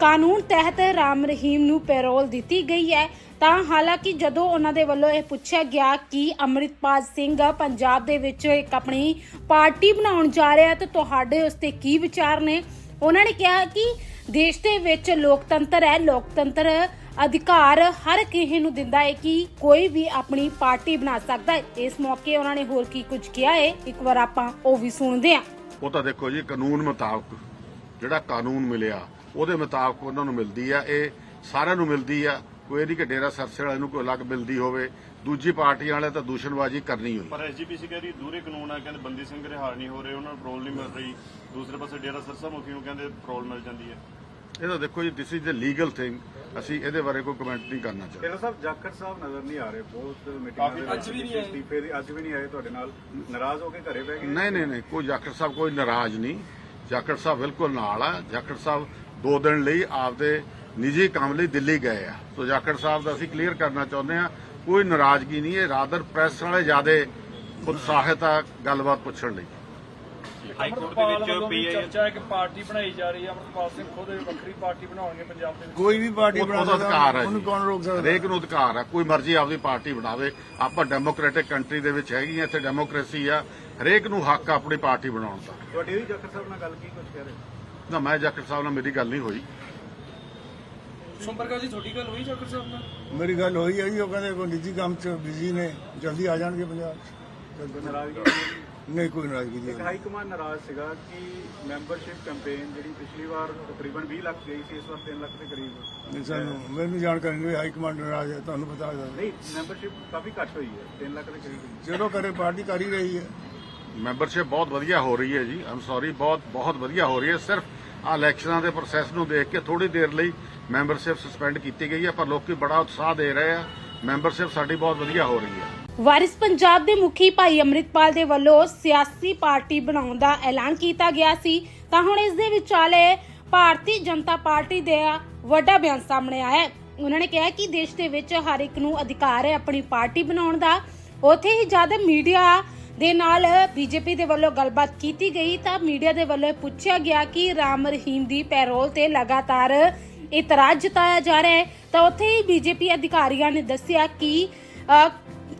ਕਾਨੂੰਨ ਤਹਿਤ ਰਾਮ ਰਹੀਮ ਨੂੰ ਪੈਰੋਲ ਦਿੱਤੀ ਗਈ ਹੈ। ਤਾਂ ਹਾਲਾਂਕਿ ਜਦੋਂ ਉਹਨਾਂ ਦੇ ਵੱਲੋਂ ਇਹ ਪੁੱਛਿਆ ਗਿਆ ਕਿ ਅੰਮ੍ਰਿਤਪਾਲ ਸਿੰਘ ਪੰਜਾਬ ਦੇ ਵਿੱਚ ਇੱਕ ਆਪਣੀ ਪਾਰਟੀ ਬਣਾਉਣ ਜਾ ਰਿਹਾ ਹੈ ਤੁਹਾਡੇ ਉਸ ਤੇ ਕੀ ਵਿਚਾਰ ਨੇ? ਉਹਨਾਂ ਨੇ ਕਿਹਾ ਕਿ ਦੇਸ਼ ਦੇ ਵਿੱਚ ਲੋਕਤੰਤਰ ਹੈ, ਲੋਕਤੰਤਰ ਅਧਿਕਾਰ ਹਰ ਕਿਸੇ ਨੂੰ ਦਿੰਦਾ ਹੈ ਕਿ ਕੋਈ ਵੀ ਆਪਣੀ ਪਾਰਟੀ ਬਣਾ ਸਕਦਾ ਹੈ। ਇਸ ਮੌਕੇ ਉਹਨਾਂ ਨੇ ਹੋਰ ਕੀ ਕੁਝ ਕਿਹਾ ਹੈ? ਇੱਕ ਵਾਰ ਆਪਾਂ ਉਹ ਵੀ ਸੁਣਦੇ ਹਾਂ। ਉਹ ਤਾਂ ਦੇਖੋ ਜੀ, ਕਾਨੂੰਨ ਮੁਤਾਬਕ ਜਿਹੜਾ ਕਾਨੂੰਨ ਮਿਲਿਆ ਉਹਦੇ ਮੁਤਾਬਕ ਉਹਨਾਂ ਨੂੰ ਮਿਲਦੀ ਆ ਇਹ ਸਾਰਿਆਂ ਨੂੰ ਮਿਲਦੀ ਆ। ਕੋਈ ਇਹਦੀ ਕਿ ਡੇਰਾ ਸਰਸੇ ਵਾਲੇ ਨੂੰ ਕੋਈ ਅਲੱਗ ਮਿਲਦੀ ਹੋਵੇ ਦੂਜੀ ਪਾਰਟੀਆਂ ਵਾਲੇ ਤਾਂ ਦੂਸ਼ਣਬਾਜ਼ੀ ਕਰਨੀ ਹੋਈ। ਪਰ ਐਸਜੀਪੀਸੀ ਕਹਿ ਰਹੀ ਦੂਰੇ ਕਾਨੂੰਨ ਆ ਕਹਿੰਦੇ ਬੰਦੀ ਸਿੰਘ ਰਿਹਾਰ ਨਹੀਂ ਹੋ ਰਹੇ ਉਹਨਾਂ ਨੂੰ ਪੈਰੋਲ ਨਹੀਂ ਮਿਲ ਰਹੀ। ਦੂਸਰੇ ਪਾਸੇ ਡੇਰਾ ਸਰਸਾ ਮੁਖੀ ਨੂੰ ਕਹਿੰਦੇ ਪੈਰੋਲ ਮਿਲ ਜਾਂਦੀ ਹੈ। ਇਹ ਤਾਂ ਦੇਖੋ ਜੀ this is a legal thing ਅਸੀਂ ਇਹਦੇ ਬਾਰੇ ਕੋਈ ਕਮੈਂਟ ਨਹੀਂ ਕਰਨਾ ਚਾਹੁੰਦੇ। ਟੇਲਰ ਸਾਹਿਬ ਜਾਖੜ ਸਾਹਿਬ ਨਜ਼ਰ ਨਹੀਂ ਆ ਰਹੇ ਬਹੁਤ ਮੀਟਿੰਗਾਂ ਦੇ ਅੱਜ ਵੀ ਨਹੀਂ ਆਏ। ਅਸਤੀਫੇ ਦੇ ਅੱਜ ਵੀ ਨਹੀਂ ਆਏ ਤੁਹਾਡੇ ਨਾਲ। ਨਾਰਾਜ਼ ਹੋ ਕੇ ਘਰੇ ਬਹਿ ਗਏ? ਨਹੀਂ ਨਹੀਂ ਨਹੀਂ ਕੋਈ ਜਾਖੜ ਸਾਹਿਬ ਕੋਈ ਨਾਰਾਜ਼ ਨਹੀਂ। ਜਾਖੜ ਸਾਹਿਬ ਬਿਲਕੁਲ ਨਾਲ ਆ। ਜਾਖੜ ਸਾਹਿਬ ਦੋ ਦਿਨ ਲਈ ਆਪਦੇ ਨਿੱਜੀ ਕੰਮ ਲਈ ਦਿੱਲੀ ਗਏ ਆ। ਸੋ ਜਾਖੜ ਸਾਹਿਬ ਦਾ ਅਸੀਂ ਕਲੀਅਰ ਕਰਨਾ ਚਾਹੁੰਦੇ ਆ ਕੋਈ ਨਾਰਾਜ਼ਗੀ ਨਹੀਂ ਇਹ ਰਾਦਰ ਪ੍ਰੈਸ ਵਾਲੇ ਜਿਆਦੇ ਉਤਸ਼ਾਹਿਤ ਆ ਗੱਲਬਾਤ ਪੁੱਛਣ ਲਈ। ਅਮਰਪਾਲ ਵੱਲੋਂ ਵੀ ਚਰਚਾ ਹੈ ਕਿ ਪਾਰਟੀ ਬਣਾਈ ਜਾ ਰਹੀ ਹੈ। ਅਮਰਪਾਲ ਸਿੰਘ ਖੁਦ ਵੱਖਰੀ ਪਾਰਟੀ ਬਣਾਉਣਗੇ ਪੰਜਾਬ ਦੇ ਵਿੱਚ। ਕੋਈ ਵੀ ਪਾਰਟੀ ਬਣਾ ਹੈ ਉਹਨੂੰ। ਕੌਣ ਰੋਕ ਸਕਦਾ? ਹਰੇਕ ਨੂੰ ਅਧਿਕਾਰ ਆ ਕੋਈ ਮਰਜ਼ੀ ਆਪਦੀ ਪਾਰਟੀ ਬਣਾਵੇ। ਆਪਾਂ ਡੈਮੋਕ੍ਰੈਟਿਕ ਕੰਟਰੀ ਦੇ ਵਿੱਚ ਹੈਗੀ ਆ ਇੱਥੇ ਡੈਮੋਕ੍ਰੇਸੀ ਆ। ਹਰੇਕ ਨੂੰ ਹੱਕ ਆ ਆਪਣੀ ਪਾਰਟੀ ਬਣਾਉਣ ਦਾ। ਤੁਹਾਡੀ ਵੀ ਜਾਖੜ ਸਾਹਿਬ ਨਾਲ ਗੱਲ ਕੀ ਕੁਝ ਕਹਿ ਰਹੇ ਨਾ ਮੈਂ ਜਾਖੜ ਸਾਹਿਬ ਨਾਲ ਮੇਰੀ ਗੱਲ ਨਹੀਂ ਹੋਈ। ਸੰਪਰਕਾ ਜੀ ਤੁਹਾਡੀ ਗੱਲ ਹੋਈ ਜਾਕਰ ਸਾਹਿਬ ਨਾਲ? ਮੇਰੀ ਗੱਲ ਹੋਈ ਹੈ ਜੀ ਉਹ ਕਹਿੰਦੇ ਕੋਈ ਨਿੱਜੀ ਕੰਮ 'ਚ ਬਿਜ਼ੀ ਨੇ ਜਲਦੀ ਆ ਜਾਣਗੇ ਪੰਜਾਬ 'ਚ। ਨਹੀਂ? ਨਹੀਂ ਕੋਈ ਨਾਰਾਜ਼ਗੀ ਇੱਕ ਨਹੀਂ ਹਾਈ। ਕਮਾਂਡ ਨਾਰਾਜ਼ ਸੀਗਾ ਕਿ ਮੈਂਬਰਸ਼ਿਪ ਕੈਂਪੇਨ ਜਿਹੜੀ ਪਿਛਲੀ ਵਾਰ ਤਕਰੀਬਨ 20 ਲੱਖ ਗਈ ਸੀ ਇਸ ਵਾਰ 3 ਲੱਖ ਦੇ ਕਰੀਬ। ਨਹੀਂ ਸਾਨੂੰ ਮੈਨੂੰ ਜਾਣਕਾਰੀ ਨਹੀਂ ਹਾਈ ਕਮਾਂਡ ਨਾਰਾਜ਼ ਹੈ ਤੁਹਾਨੂੰ ਪਤਾ ਹੈ ਨਹੀਂ ਮੈਂਬਰਸ਼ਿਪ ਕਾਫੀ ਘੱਟ ਹੋਈ ਹੈ 3 ਲੱਖ ਦੇ ਕਰੀਬ। ਚਲੋ ਕਰੇ ਪਾਰਟੀ ਕਰ ਹੀ ਰਹੀ ਹੈ। ਮੈਂਬਰਸ਼ਿਪ ਬਹੁਤ ਵਧੀਆ ਹੋ ਰਹੀ ਹੈ ਜੀ ਆਮ ਸੌਰੀ ਬਹੁਤ ਬਹੁਤ ਵਧੀਆ ਹੋ ਰਹੀ ਹੈ ਸਿਰਫ ਆ ਇਲੈਕਸ਼ਨਾਂ ਦੇ ਪ੍ਰੋਸੈਸ ਨੂੰ ਦੇਖ ਕੇ ਥੋੜੀ ਦੇਰ ਲਈ ਮੈਂਬਰਸ਼ਿਪ ਸਸਪੈਂਡ ਕੀਤੀ ਗਈ ਹੈ ਪਰ ਲੋਕੀ ਬੜਾ ਉਤਸ਼ਾਹ ਦੇ ਰਹੇ ਆ। ਮੈਂਬਰਸ਼ਿਪ ਸਾਡੀ ਬਹੁਤ ਵਧੀਆ ਹੋ ਰਹੀ ਹੈ ਵਾਰਿਸ ਪੰਜਾਬ ਦੇ ਮੁਖੀ ਭਾਈ ਅੰਮ੍ਰਿਤਪਾਲ ਦੇ ਵੱਲੋਂ ਸਿਆਸੀ ਪਾਰਟੀ ਬਣਾਉਣ ਦਾ ਐਲਾਨ ਕੀਤਾ ਗਿਆ ਸੀ। ਤਾਂ ਹੁਣ ਇਸ ਦੇ ਵਿਚਾਲੇ ਭਾਰਤੀ ਜਨਤਾ ਪਾਰਟੀ ਦਾ ਵੱਡਾ ਬਿਆਨ ਸਾਹਮਣੇ ਆਇਆ ਹੈ। ਉਹਨਾਂ ਨੇ ਕਿਹਾ ਕਿ ਦੇਸ਼ ਦੇ ਵਿੱਚ ਹਰ ਇੱਕ ਨੂੰ ਅਧਿਕਾਰ ਹੈ ਆਪਣੀ ਪਾਰਟੀ ਬਣਾਉਣ ਦਾ। ਉੱਥੇ ਹੀ ਜਦ ਮੀਡੀਆ ਦੇ ਨਾਲ ਬੀਜੇਪੀ ਦੇ ਵੱਲੋਂ ਗੱਲਬਾਤ ਕੀਤੀ ਗਈ ਤਾਂ ਮੀਡੀਆ ਦੇ ਵੱਲੋਂ ਇਹ ਪੁੱਛਿਆ ਗਿਆ ਕਿ ਰਾਮ ਰਹੀਮ ਦੀ ਪੈਰੋਲ ਤੇ ਲਗਾਤਾਰ ਇਤਰਾਜ਼ ਜਤਾਇਆ ਜਾ ਰਿਹਾ ਹੈ। ਤਾਂ ਉੱਥੇ ਹੀ ਬੀਜੇਪੀ ਅਧਿਕਾਰੀਆਂ ਨੇ ਦੱਸਿਆ ਕਿ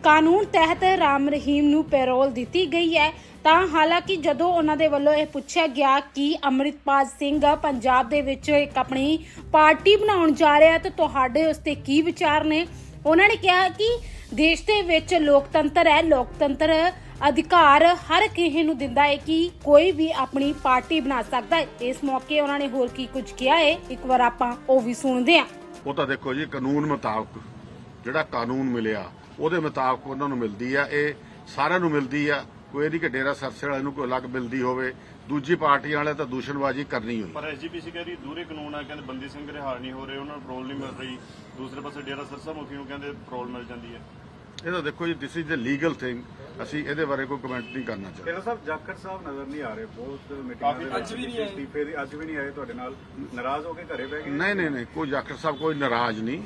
ਕਾਨੂੰਨ ਤਹਿਤ ਰਾਮ ਰਹੀਮ ਨੂੰ ਪੈਰੋਲ ਦਿੱਤੀ ਗਈ ਹੈ। ਤਾਂ ਹਾਲਾਂਕਿ ਜਦੋਂ ਉਹਨਾਂ ਦੇ ਵੱਲੋਂ ਇਹ ਪੁੱਛਿਆ ਗਿਆ ਕਿ ਅੰਮ੍ਰਿਤਪਾਲ ਸਿੰਘ ਪੰਜਾਬ ਦੇ ਵਿੱਚ ਇੱਕ ਆਪਣੀ ਪਾਰਟੀ ਬਣਾਉਣ ਜਾ ਰਿਹਾ ਤਾਂ ਤੁਹਾਡੇ ਉਸ ਤੇ ਕੀ ਵਿਚਾਰ ਨੇ? ਉਹਨਾਂ ਨੇ ਕਿਹਾ ਕਿ ਦੇਸ਼ ਦੇ ਵਿੱਚ ਲੋਕਤੰਤਰ ਹੈ ਲੋਕਤੰਤਰ ਅਧਿਕਾਰ ਹਰ ਕਿਸੇ ਨੂੰ ਦਿੰਦਾ ਹੈ ਕਿ ਕੋਈ ਵੀ ਆਪਣੀ ਪਾਰਟੀ ਬਣਾ ਸਕਦਾ ਹੈ। ਇਸ ਮੌਕੇ ਉਹਨਾਂ ਨੇ ਹੋਰ ਕੀ ਕੁਝ ਕਿਹਾ ਹੈ ਇੱਕ ਵਾਰ ਆਪਾਂ ਉਹ ਵੀ ਸੁਣਦੇ ਹਾਂ। ਉਹ ਤਾਂ ਦੇਖੋ ਜੀ ਕਾਨੂੰਨ ਮੁਤਾਬਕ ਜਿਹੜਾ ਕਾਨੂੰਨ ਮਿਲਿਆ ਉਹਦੇ ਮੁਤਾਬਕ ਉਹਨਾਂ ਨੂੰ ਮਿਲਦੀ ਆ ਇਹ ਸਾਰਿਆਂ ਨੂੰ ਮਿਲਦੀ ਆ। ਕੋਈ ਇਹਦੀ ਕਿ ਡੇਰਾ ਸਰਸੇ ਵਾਲੇ ਨੂੰ ਕੋਈ ਅਲੱਗ ਮਿਲਦੀ ਹੋਵੇ ਦੂਜੀ ਪਾਰਟੀ ਵਾਲੇ ਤਾਂ ਦੂਸ਼ਣਬਾਜ਼ੀ ਕਰਨੀ ਹੋਈ। ਪਰ ਐਸਜੀਪੀਸੀ ਕਹਿ ਰਹੀ ਦੂਰੇ ਕਾਨੂੰਨ ਆ ਕਹਿੰਦੇ ਬੰਦੀ ਸਿੰਘ ਰਿਹਾਰ ਨਹੀਂ ਹੋ ਰਹੇ ਉਹਨਾਂ ਨੂੰ ਪੈਰੋਲ ਨਹੀਂ ਮਿਲ ਰਹੀ। ਦੂਸਰੇ ਪਾਸੇ ਡੇਰਾ ਸਰਸਾ ਮੁਖੀ ਨੂੰ ਕਹਿੰਦੇ ਪੈਰੋਲ ਮਿਲ ਜਾਂਦੀ ਹੈ। ਇਹ ਤਾਂ ਦੇਖੋ ਜੀ this is a legal thing ਅਸੀਂ ਇਹਦੇ ਬਾਰੇ ਕੋਈ ਕਮੈਂਟ ਨਹੀਂ ਕਰਨਾ ਚਾਹੁੰਦੇ। ਤੇਰਾ ਸਾਹਿਬ ਜਾਖੜ ਸਾਹਿਬ ਨਜ਼ਰ ਨਹੀਂ ਆ ਰਹੇ। ਬਹੁਤ ਮੀਟਿੰਗਾਂ ਦੇ ਵਿੱਚ ਅੱਜ ਵੀ ਨਹੀਂ ਆਏ। ਅਸਤੀਫੇ ਦੀ ਅੱਜ ਵੀ ਨਹੀਂ ਆਏ ਤੁਹਾਡੇ ਨਾਲ। ਨਾਰਾਜ਼ ਹੋ ਕੇ ਘਰੇ ਬਹਿ ਗਏ। ਨਹੀਂ ਨਹੀਂ ਨਹੀਂ ਕੋਈ ਜਾਖੜ ਸਾਹਿਬ ਕੋਈ ਨਾਰਾਜ਼ ਨਹੀਂ।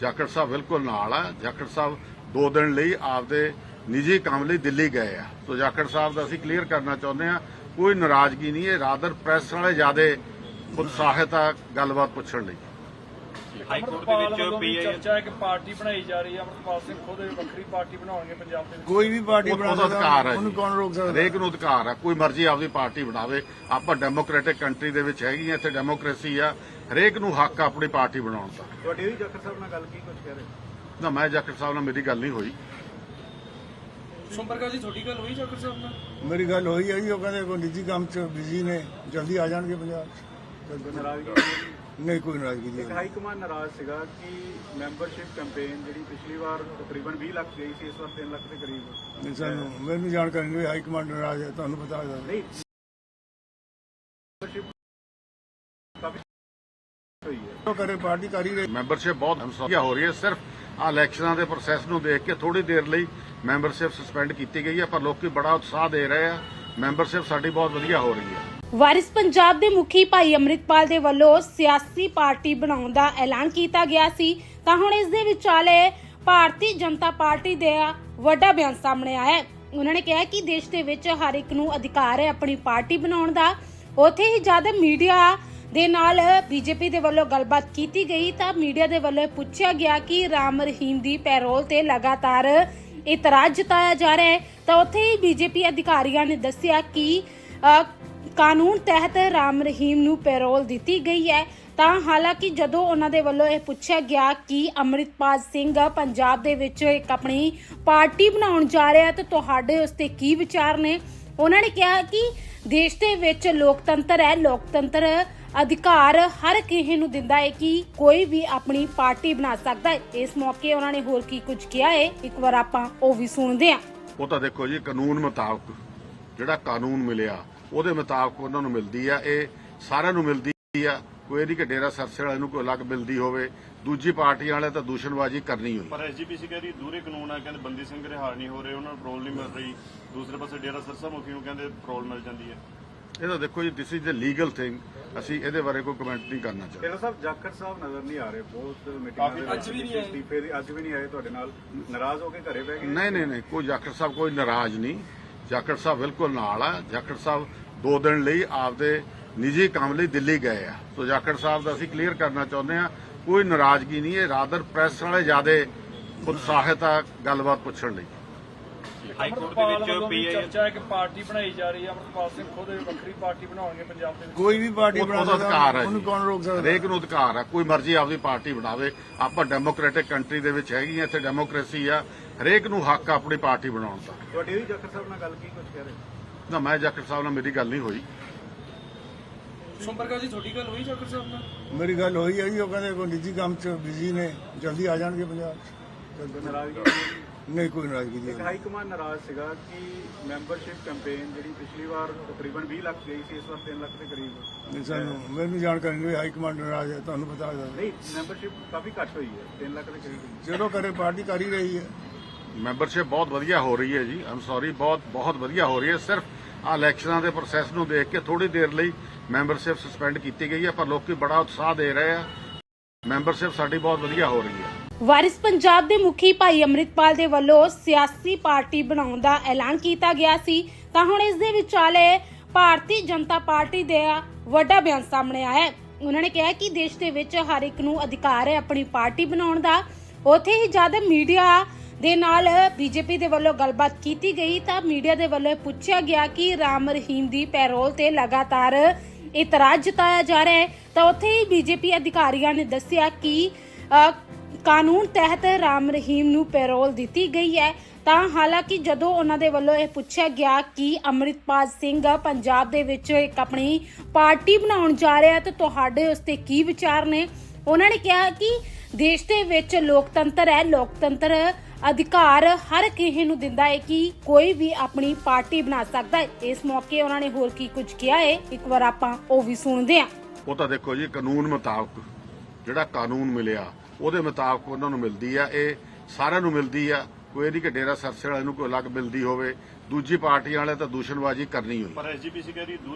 ਜਾਖੜ ਸਾਹਿਬ ਬਿਲਕੁਲ ਨਾਲ ਆ। ਜਾਖੜ ਸਾਹਿਬ ਦੋ ਦਿਨ ਲਈ ਆਪਦੇ ਨਿੱਜੀ ਕੰਮ ਲਈ ਦਿੱਲੀ ਗਏ ਆ। ਸੋ ਜਾਖੜ ਸਾਹਿਬ ਦਾ ਅਸੀਂ ਕਲੀਅਰ ਕਰਨਾ ਚਾਹੁੰਦੇ ਆ। ਕੋਈ ਨਾਰਾਜ਼ਗੀ ਨਹੀਂ ਇਹ ਰਾਦਰ ਪ੍ਰੈਸ ਵਾਲੇ ਜਿਆਦੇ ਉਤਸ਼ਾਹਿਤ ਆ ਗੱਲਬਾਤ ਪੁੱਛਣ ਲਈ। ਹਾਈ ਕੋਰਟ ਦੇ ਵਿੱਚ ਪੀਆਈ ਚਰਚਾ ਹੈ ਕਿ ਪਾਰਟੀ ਬਣਾਈ ਜਾ ਰਹੀ ਹੈ। ਅਮਰਪਾਲ ਸਿੰਘ ਖੁਦ ਵੱਖਰੀ ਪਾਰਟੀ ਬਣਾਉਣਗੇ ਪੰਜਾਬ ਦੇ ਵਿੱਚ। ਕੋਈ ਵੀ ਪਾਰਟੀ ਬਣਾ ਉਹਦਾ ਅਧਿਕਾਰ ਹੈ ਉਹਨੂੰ। ਕੌਣ ਰੋਕ ਸਕਦਾ? ਹਰੇਕ ਨੂੰ ਅਧਿਕਾਰ ਆ ਕੋਈ ਮਰਜ਼ੀ ਆਪਦੀ ਪਾਰਟੀ ਬਣਾਵੇ। ਆਪਾਂ ਡੈਮੋਕ੍ਰੈਟਿਕ ਕੰਟਰੀ ਦੇ ਵਿੱਚ ਹੈਗੀ ਆ ਇੱਥੇ ਡੈਮੋਕ੍ਰੇਸੀ ਆ। ਹਰੇਕ ਨੂੰ ਹੱਕ ਆ ਆਪਣੀ ਪਾਰਟੀ ਬਣਾਉਣ ਦਾ। ਤੁਹਾਡੀ ਵੀ ਜਾਖੜ ਸਾਹਿਬ ਨਾਲ ਗੱਲ ਕੀ ਕੁਝ ਕਹਿ ਰਹੇ? ਨਾ ਮੈਂ ਜਾਖੜ ਸਾਹਿਬ ਨਾਲ ਮੇਰੀ ਗੱਲ ਨਹੀਂ ਹੋਈ। ਸੰਪਰਕਾ ਜੀ ਤੁਹਾਡੀ ਗੱਲ ਹੋਈ ਜਾਕਰ ਸਾਹਿਬ ਨਾਲ? ਮੇਰੀ ਗੱਲ ਹੋਈ ਹੈ ਜੀ ਉਹ ਕਹਿੰਦੇ ਕੋਈ ਨਿੱਜੀ ਕੰਮ 'ਚ ਬਿਜ਼ੀ ਨੇ ਜਲਦੀ ਆ ਜਾਣਗੇ ਪੰਜਾਬ 'ਚ ਕੋਈ ਨਾਰਾਜ਼ਗੀ ਨਹੀਂ? ਨਹੀਂ ਕੋਈ ਨਾਰਾਜ਼ਗੀ ਇੱਕ ਨਹੀਂ ਹਾਈ ਕਮਾਂਡ ਨਾਰਾਜ਼ ਸੀਗਾ ਕਿ ਮੈਂਬਰਸ਼ਿਪ ਕੈਂਪੇਨ ਜਿਹੜੀ ਪਿਛਲੀ ਵਾਰ ਤਕਰੀਬਨ 20 ਲੱਖ ਗਈ ਸੀ ਇਸ ਵਾਰ 3 ਲੱਖ ਦੇ ਕਰੀਬ। ਨਹੀਂ ਸਾਨੂੰ ਮੈਨੂੰ ਜਾਣਕਾਰੀ ਨਹੀਂ ਹਾਈ ਕਮਾਂਡ ਨਾਰਾਜ਼ ਹੈ ਤੁਹਾਨੂੰ ਪਤਾ ਹੈ। ਨਹੀਂ ਕਰੇ ਪਾਰਟੀ ਕਰ ਹੀ ਰਹੀ। ਮੈਂਬਰਸ਼ਿਪ ਬਹੁਤ ਵਧੀਆ ਹੋ ਰਹੀ ਹੈ ਸਿਰਫ ਆ ਇਲੈਕਸ਼ਨਾਂ ਦੇ ਪ੍ਰੋਸੈਸ ਨੂੰ ਦੇਖ ਕੇ ਥੋੜੀ ਦੇਰ ਲਈ ਮੈਂਬਰਸ਼ਿਪ ਸਸਪੈਂਡ ਕੀਤੀ ਗਈ ਹੈ ਪਰ ਲੋਕੀ ਬੜਾ ਉਤਸ਼ਾਹ ਦੇ ਰਹੇ ਆ। ਮੈਂਬਰਸ਼ਿਪ ਸਾਡੀ ਬਹੁਤ ਵਧੀਆ ਹੋ ਰਹੀ ਹੈ। ਵਾਰਿਸ ਪੰਜਾਬ ਦੇ ਮੁਖੀ ਭਾਈ ਅੰਮ੍ਰਿਤਪਾਲ ਦੇ ਵੱਲੋਂ ਸਿਆਸੀ ਪਾਰਟੀ ਬਣਾਉਣ ਦਾ ਐਲਾਨ ਕੀਤਾ ਗਿਆ ਸੀ। ਤਾਂ ਹੁਣ ਇਸ ਦੇ ਵਿਚਾਲੇ ਭਾਰਤੀ ਜਨਤਾ ਪਾਰਟੀ ਦਾ ਵੱਡਾ ਬਿਆਨ ਸਾਹਮਣੇ ਆਇਆ ਹੈ। ਉਹਨਾਂ ਨੇ ਕਿਹਾ ਕਿ ਦੇਸ਼ ਦੇ ਵਿੱਚ ਹਰ ਇੱਕ ਨੂੰ ਅਧਿਕਾਰ ਹੈ ਆਪਣੀ ਪਾਰਟੀ ਬਣਾਉਣ ਦਾ। ਉੱਥੇ ਹੀ ਜਦ ਮੀਡੀਆ ਦੇ ਨਾਲ ਬੀਜੇਪੀ ਦੇ ਵੱਲੋਂ ਗੱਲਬਾਤ ਕੀਤੀ ਗਈ ਤਾਂ ਮੀਡੀਆ ਦੇ ਵੱਲੋਂ ਪੁੱਛਿਆ ਗਿਆ ਕਿ ਰਾਮ ਰਹੀਮ ਦੀ ਪੈਰੋਲ ਤੇ ਲਗਾਤਾਰ ਇਤਰਾਜ਼ ਜਤਾਇਆ ਜਾ ਰਿਹਾ ਹੈ। ਤਾਂ ਉੱਥੇ ਹੀ ਬੀਜੇਪੀ ਅਧਿਕਾਰੀਆਂ ਨੇ ਦੱਸਿਆ ਕਿ ਕਾਨੂੰਨ ਤਹਿਤ ਰਾਮ ਰਹੀਮ ਨੂੰ ਪੈਰੋਲ ਦਿੱਤੀ ਗਈ ਹੈ। ਤਾਂ ਹਾਲਾਂਕਿ ਜਦੋਂ ਉਹਨਾਂ ਦੇ ਵੱਲੋਂ ਇਹ ਪੁੱਛਿਆ ਗਿਆ ਕਿ ਅੰਮ੍ਰਿਤਪਾਲ ਸਿੰਘ ਪੰਜਾਬ ਦੇ ਵਿੱਚ ਇੱਕ ਆਪਣੀ ਪਾਰਟੀ ਬਣਾਉਣ ਜਾ ਰਿਹਾ ਤਾਂ ਤੁਹਾਡੇ ਉਸ ਤੇ ਕੀ ਵਿਚਾਰ ਨੇ? ਉਹਨਾਂ ਨੇ ਕਿਹਾ ਕਿ ਦੇਸ਼ ਦੇ ਵਿੱਚ ਲੋਕਤੰਤਰ ਹੈ, ਲੋਕਤੰਤਰ ਅਧਿਕਾਰ ਹਰ ਕਿਸੇ ਨੂੰ ਦਿੰਦਾ ਹੈ ਕਿ ਕੋਈ ਵੀ ਆਪਣੀ ਪਾਰਟੀ ਬਣਾ ਸਕਦਾ ਹੈ। ਇਸ ਮੌਕੇ ਉਹਨਾਂ ਨੇ ਹੋਰ ਕੀ ਕੁਝ ਕਿਹਾ ਹੈ, ਇੱਕ ਵਾਰ ਆਪਾਂ ਉਹ ਵੀ ਸੁਣਦੇ ਹਾਂ। ਉਹ ਤਾਂ ਦੇਖੋ ਜੀ, ਕਾਨੂੰਨ ਮੁਤਾਬਕ ਜਿਹੜਾ ਕਾਨੂੰਨ ਮਿਲਿਆ ਉਹਦੇ ਮੁਤਾਬਕ ਉਹਨਾਂ ਨੂੰ ਮਿਲਦੀ ਆ ਇਹ ਸਾਰਿਆਂ ਨੂੰ ਮਿਲਦੀ ਆ। ਕੋਈ ਇਹਦੀ ਕਿ ਡੇਰਾ ਸਰਸੇ ਵਾਲੇ ਨੂੰ ਕੋਈ ਅਲੱਗ ਮਿਲਦੀ ਹੋਵੇ ਦੂਜੀ ਪਾਰਟੀ ਵਾਲੇ ਤਾਂ ਦੂਸ਼ਣਬਾਜ਼ੀ ਕਰਨੀ ਹੋਈ। ਪਰ ਐਸਜੀਪੀਸੀ ਕਹਿ ਰਹੀ ਦੂਰੇ ਕਾਨੂੰਨ ਆ ਕਹਿੰਦੇ ਬੰਦੀ ਸਿੰਘ ਰਿਹਾਰ ਨਹੀਂ ਹੋ ਰਹੇ ਉਹਨਾਂ ਨੂੰ ਪੈਰੋਲ ਨਹੀਂ ਮਿਲ ਰਹੀ। ਦੂਸਰੇ ਪਾਸੇ ਡੇਰਾ ਸਰਸਾ ਮੁਖੀ ਨੂੰ ਕਹਿੰਦੇ ਪੈਰੋਲ ਮਿਲ ਜਾਂਦੀ ਹੈ। ਇਹ ਤਾਂ ਦੇਖੋ ਜੀ this is a legal thing ਅਸੀਂ ਇਹਦੇ ਬਾਰੇ ਕੋਈ ਕਮੈਂਟ ਨਹੀਂ ਕਰਨਾ ਚਾਹੁੰਦੇ। ਤੇਰਾ ਸਾਹਿਬ ਜਾਖੜ ਸਾਹਿਬ ਨਜ਼ਰ ਨਹੀਂ ਆ ਰਹੇ ਬਹੁਤ ਮੀਟਿੰਗਾਂ ਦੇ ਅੱਜ ਵੀ ਨਹੀਂ ਆਏ। ਅੱਜ ਵੀ ਨਹੀਂ ਆਏ ਤੁਹਾਡੇ ਨਾਲ। ਨਾਰਾਜ਼ ਹੋ ਕੇ ਘਰੇ ਬਹਿ ਗਏ? ਨਹੀਂ ਨਹੀਂ ਨਹੀਂ ਕੋਈ ਜਾਖੜ ਸਾਹਿਬ ਕੋਈ ਨਾਰਾਜ਼ ਨਹੀਂ। ਜਾਖੜ ਸਾਹਿਬ ਬਿਲਕੁਲ ਨਾਲ ਆ ਜਾਖੜ ਸਾਹਿਬ ਦੋ ਦਿਨ ਲਈ ਆਪਦੇ ਨਿੱਜੀ ਕੰਮ ਲਈ ਦਿੱਲੀ ਗਏ ਆ। ਸੋ ਜਾਖੜ ਸਾਹਿਬ ਦਾ ਅਸੀਂ ਕਲੀਅਰ ਕਰਨਾ ਚਾਹੁੰਦੇ ਆ, ਕੋਈ ਨਾਰਾਜ਼ਗੀ ਨਹੀਂ ਇਹ ਰਾਦਰ ਪ੍ਰੈਸ ਵਾਲੇ ਜਿਆਦੇ ਉਤਸ਼ਾਹਿਤ ਆ ਗੱਲਬਾਤ ਪੁੱਛਣ ਲਈ। ਹਾਈ ਕੋਰਟ ਦੇ ਵਿੱਚ ਪੀਆਈ ਚਰਚਾ ਹੈ ਕਿ ਪਾਰਟੀ ਬਣਾਈ ਜਾ ਰਹੀ ਹੈ। ਅਮਰਪਾਲ ਸਿੰਘ ਖੁਦ ਵੱਖਰੀ ਪਾਰਟੀ ਬਣਾਉਣਗੇ ਪੰਜਾਬ ਦੇ ਵਿੱਚ। ਕੋਈ ਵੀ ਪਾਰਟੀ ਬਣਾ ਉਹਦਾ ਅਧਿਕਾਰ ਹੈ ਉਹਨੂੰ। ਕੌਣ ਰੋਕ ਸਕਦਾ? ਹਰੇਕ ਨੂੰ ਅਧਿਕਾਰ ਹੈ। ਕੋਈ ਮਰਜ਼ੀ ਆਪਦੀ ਪਾਰਟੀ ਬਣਾਵੇ। ਆਪਾਂ ਡੈਮੋਕ੍ਰੈਟਿਕ ਕੰਟਰੀ ਦੇ ਵਿੱਚ ਹੈਗੀ ਆ ਇੱਥੇ ਡੈਮੋਕ੍ਰੇਸੀ ਆ। ਹਰੇਕ ਨੂੰ ਹੱਕ ਆ ਆਪਣੀ ਪਾਰਟੀ ਬਣਾਉਣ ਦਾ। ਤੁਹਾਡੀ ਵੀ ਜੱਖਰ ਸਾਹਿਬ ਨਾਲ ਗੱਲ ਕੀ ਕੁਝ ਕਹਿ ਰਹੇ? ਨਾ ਮੈਂ ਜਾਖੜ ਸਾਹਿਬ ਨਾਲ ਮੇਰੀ ਗੱਲ ਨਹੀਂ ਹੋਈ। ਸੰਪਰਕਾ ਜੀ ਤੁਹਾਡੀ ਗੱਲ ਹੋਈ ਜਾਕਰ ਸਾਹਿਬ ਨਾਲ? ਮੇਰੀ ਗੱਲ ਹੋਈ ਹੈ ਜੀ ਉਹ ਕਹਿੰਦੇ ਕੋਈ ਨਿੱਜੀ ਕੰਮ 'ਚ ਬਿਜ਼ੀ ਨੇ ਜਲਦੀ ਆ ਜਾਣਗੇ ਪੰਜਾਬ ਨਹੀਂ ਕੋਈ ਨਾਰਾਜ਼ਗੀ ਇੱਕ ਨਹੀਂ ਹਾਈ ਕਮਾਂਡ ਨਾਰਾਜ਼ ਸੀਗਾ ਕਿ ਮੈਂਬਰਸ਼ਿਪ ਕੈਂਪੇਨ ਜਿਹੜੀ ਪਿਛਲੀ ਵਾਰ ਤਕਰੀਬਨ 20 ਲੱਖ ਗਈ ਸੀ ਇਸ ਵਾਰ 3 ਲੱਖ ਦੇ ਕਰੀਬ। ਨਹੀਂ ਸਾਨੂੰ ਮੈਨੂੰ ਜਾਣਕਾਰੀ ਨਹੀਂ ਹਾਈ ਕਮਾਂਡ ਨਾਰਾਜ਼ ਹੈ ਤੁਹਾਨੂੰ ਦਿੰਦਾ ਨਹੀਂ ਮੈਂਬਰਸ਼ਿਪ ਕਾਫੀ ਘੱਟ ਹੋਈ ਹੈ 3 ਲੱਖ ਦੇ ਕਰੀਬ। ਚਲੋ ਕਰੇ ਪਾਰਟੀ ਕਰ ਹੀ ਰਹੀ ਹੈ। ਮੈਂਬਰਸ਼ਿਪ ਬਹੁਤ ਵਧੀਆ ਹੋ ਰਹੀ ਹੈ ਜੀ ਆਮ ਸੌਰੀ ਬਹੁਤ ਬਹੁਤ ਵਧੀਆ ਹੋ ਰਹੀ ਹੈ। ਸਿਰਫ ਆ ਇਲੈਕਸ਼ਨਾਂ ਦੇ ਪ੍ਰੋਸੈਸ ਨੂੰ ਦੇਖ ਕੇ ਥੋੜੀ ਦੇਰ ਲਈ ਮੈਂਬਰਸ਼ਿਪ ਸਸਪੈਂਡ ਕੀਤੀ ਗਈ ਹੈ ਪਰ ਲੋਕੀ ਬੜਾ ਉਤਸ਼ਾਹ ਦੇ ਰਹੇ ਆ। ਮੈਂਬਰਸ਼ਿਪ ਸਾਡੀ ਬਹੁਤ ਵਧੀਆ ਹੋ ਰਹੀ ਹੈ। ਵਾਰਿਸ ਪੰਜਾਬ ਦੇ ਮੁਖੀ ਭਾਈ ਅੰਮ੍ਰਿਤਪਾਲ ਦੇ ਵੱਲੋਂ ਸਿਆਸੀ ਪਾਰਟੀ ਬਣਾਉਣ ਦਾ ਐਲਾਨ ਕੀਤਾ ਗਿਆ ਸੀ। ਤਾਂ ਹੁਣ ਇਸ ਦੇ ਵਿਚਾਲੇ ਭਾਰਤੀ ਜਨਤਾ ਪਾਰਟੀ ਦਾ ਵੱਡਾ ਬਿਆਨ ਸਾਹਮਣੇ ਆਇਆ ਹੈ। ਉਹਨਾਂ ਨੇ ਕਿਹਾ ਕਿ ਦੇਸ਼ ਦੇ ਵਿੱਚ ਹਰ ਇੱਕ ਨੂੰ ਅਧਿਕਾਰ ਹੈ ਆਪਣੀ ਪਾਰਟੀ ਬਣਾਉਣ ਦਾ। ਉੱਥੇ ਹੀ ਜਦ ਮੀਡੀਆ ਦੇ ਨਾਲ ਬੀਜੇਪੀ ਦੇ ਵੱਲੋਂ ਗੱਲਬਾਤ ਕੀਤੀ ਗਈ ਤਾਂ ਮੀਡੀਆ ਦੇ ਵੱਲੋਂ ਪੁੱਛਿਆ ਗਿਆ ਕਿ ਰਾਮ ਰਹੀਮ ਦੀ ਪੈਰੋਲ ਤੇ ਲਗਾਤਾਰ ਇਤਰਾਜ਼ ਜਤਾਇਆ ਜਾ ਰਿਹਾ ਹੈ। ਤਾਂ ਉੱਥੇ ਹੀ ਬੀਜੇਪੀ ਅਧਿਕਾਰੀਆਂ ਨੇ ਦੱਸਿਆ ਕਿ ਕਾਨੂੰਨ ਤਹਿਤ ਰਾਮ ਰਹੀਮ ਨੂੰ ਪੈਰੋਲ ਦਿੱਤੀ ਗਈ ਹੈ। ਤਾਂ ਹਾਲਾਂਕਿ ਜਦੋਂ ਉਹਨਾਂ ਦੇ ਵੱਲੋਂ ਇਹ ਪੁੱਛਿਆ ਗਿਆ ਕਿ ਅੰਮ੍ਰਿਤਪਾਲ ਸਿੰਘ ਪੰਜਾਬ ਦੇ ਵਿੱਚ ਇੱਕ ਆਪਣੀ ਪਾਰਟੀ ਬਣਾਉਣ ਜਾ ਰਿਹਾ ਹੈ, ਤਾਂ ਤੁਹਾਡੇ ਉਸ ਤੇ ਕੀ ਵਿਚਾਰ ਨੇ? ਉਹਨਾਂ ਨੇ ਕਿਹਾ ਕਿ ਦੇਸ਼ ਦੇ ਵਿੱਚ ਲੋਕਤੰਤਰ ਹੈ, ਲੋਕਤੰਤਰ ਅਧਿਕਾਰ ਹਰ ਕਿਸੇ ਨੂੰ ਦਿੰਦਾ ਹੈ ਕਿ ਕੋਈ ਵੀ ਆਪਣੀ ਪਾਰਟੀ ਬਣਾ ਸਕਦਾ ਹੈ। ਇਸ ਮੌਕੇ ਉਹਨਾਂ ਨੇ ਹੋਰ ਕੀ ਕੁਝ ਕਿਹਾ ਹੈ, ਇੱਕ ਵਾਰ ਆਪਾਂ ਉਹ ਵੀ ਸੁਣਦੇ ਹਾਂ। ਉਹ ਤਾਂ ਦੇਖੋ ਜੀ, ਕਾਨੂੰਨ ਮੁਤਾਬਕ ਜਿਹੜਾ ਕਾਨੂੰਨ ਮਿਲਿਆ ਉਹਦੇ ਮੁਤਾਬਕ ਉਹਨਾਂ ਨੂੰ ਮਿਲਦੀ ਆ, ਇਹ ਸਾਰਿਆਂ ਨੂੰ ਮਿਲਦੀ ਆ। ਕੋਈ ਇਹਦੀ ਕਿ ਡੇਰਾ ਸਰਸੇ ਵਾਲੇ ਨੂੰ ਕੋਈ ਅਲੱਗ ਮਿਲਦੀ ਹੋਵੇ। ਦੂਜੀ ਪਾਰਟੀ ਵਾਲੇ ਤਾਂ ਦੂਸ਼ਣਬਾਜ਼ੀ ਕਰਨੀ ਹੋਈ। ਪਰ ਐਸਜੀਪੀਸੀ ਕਹਿ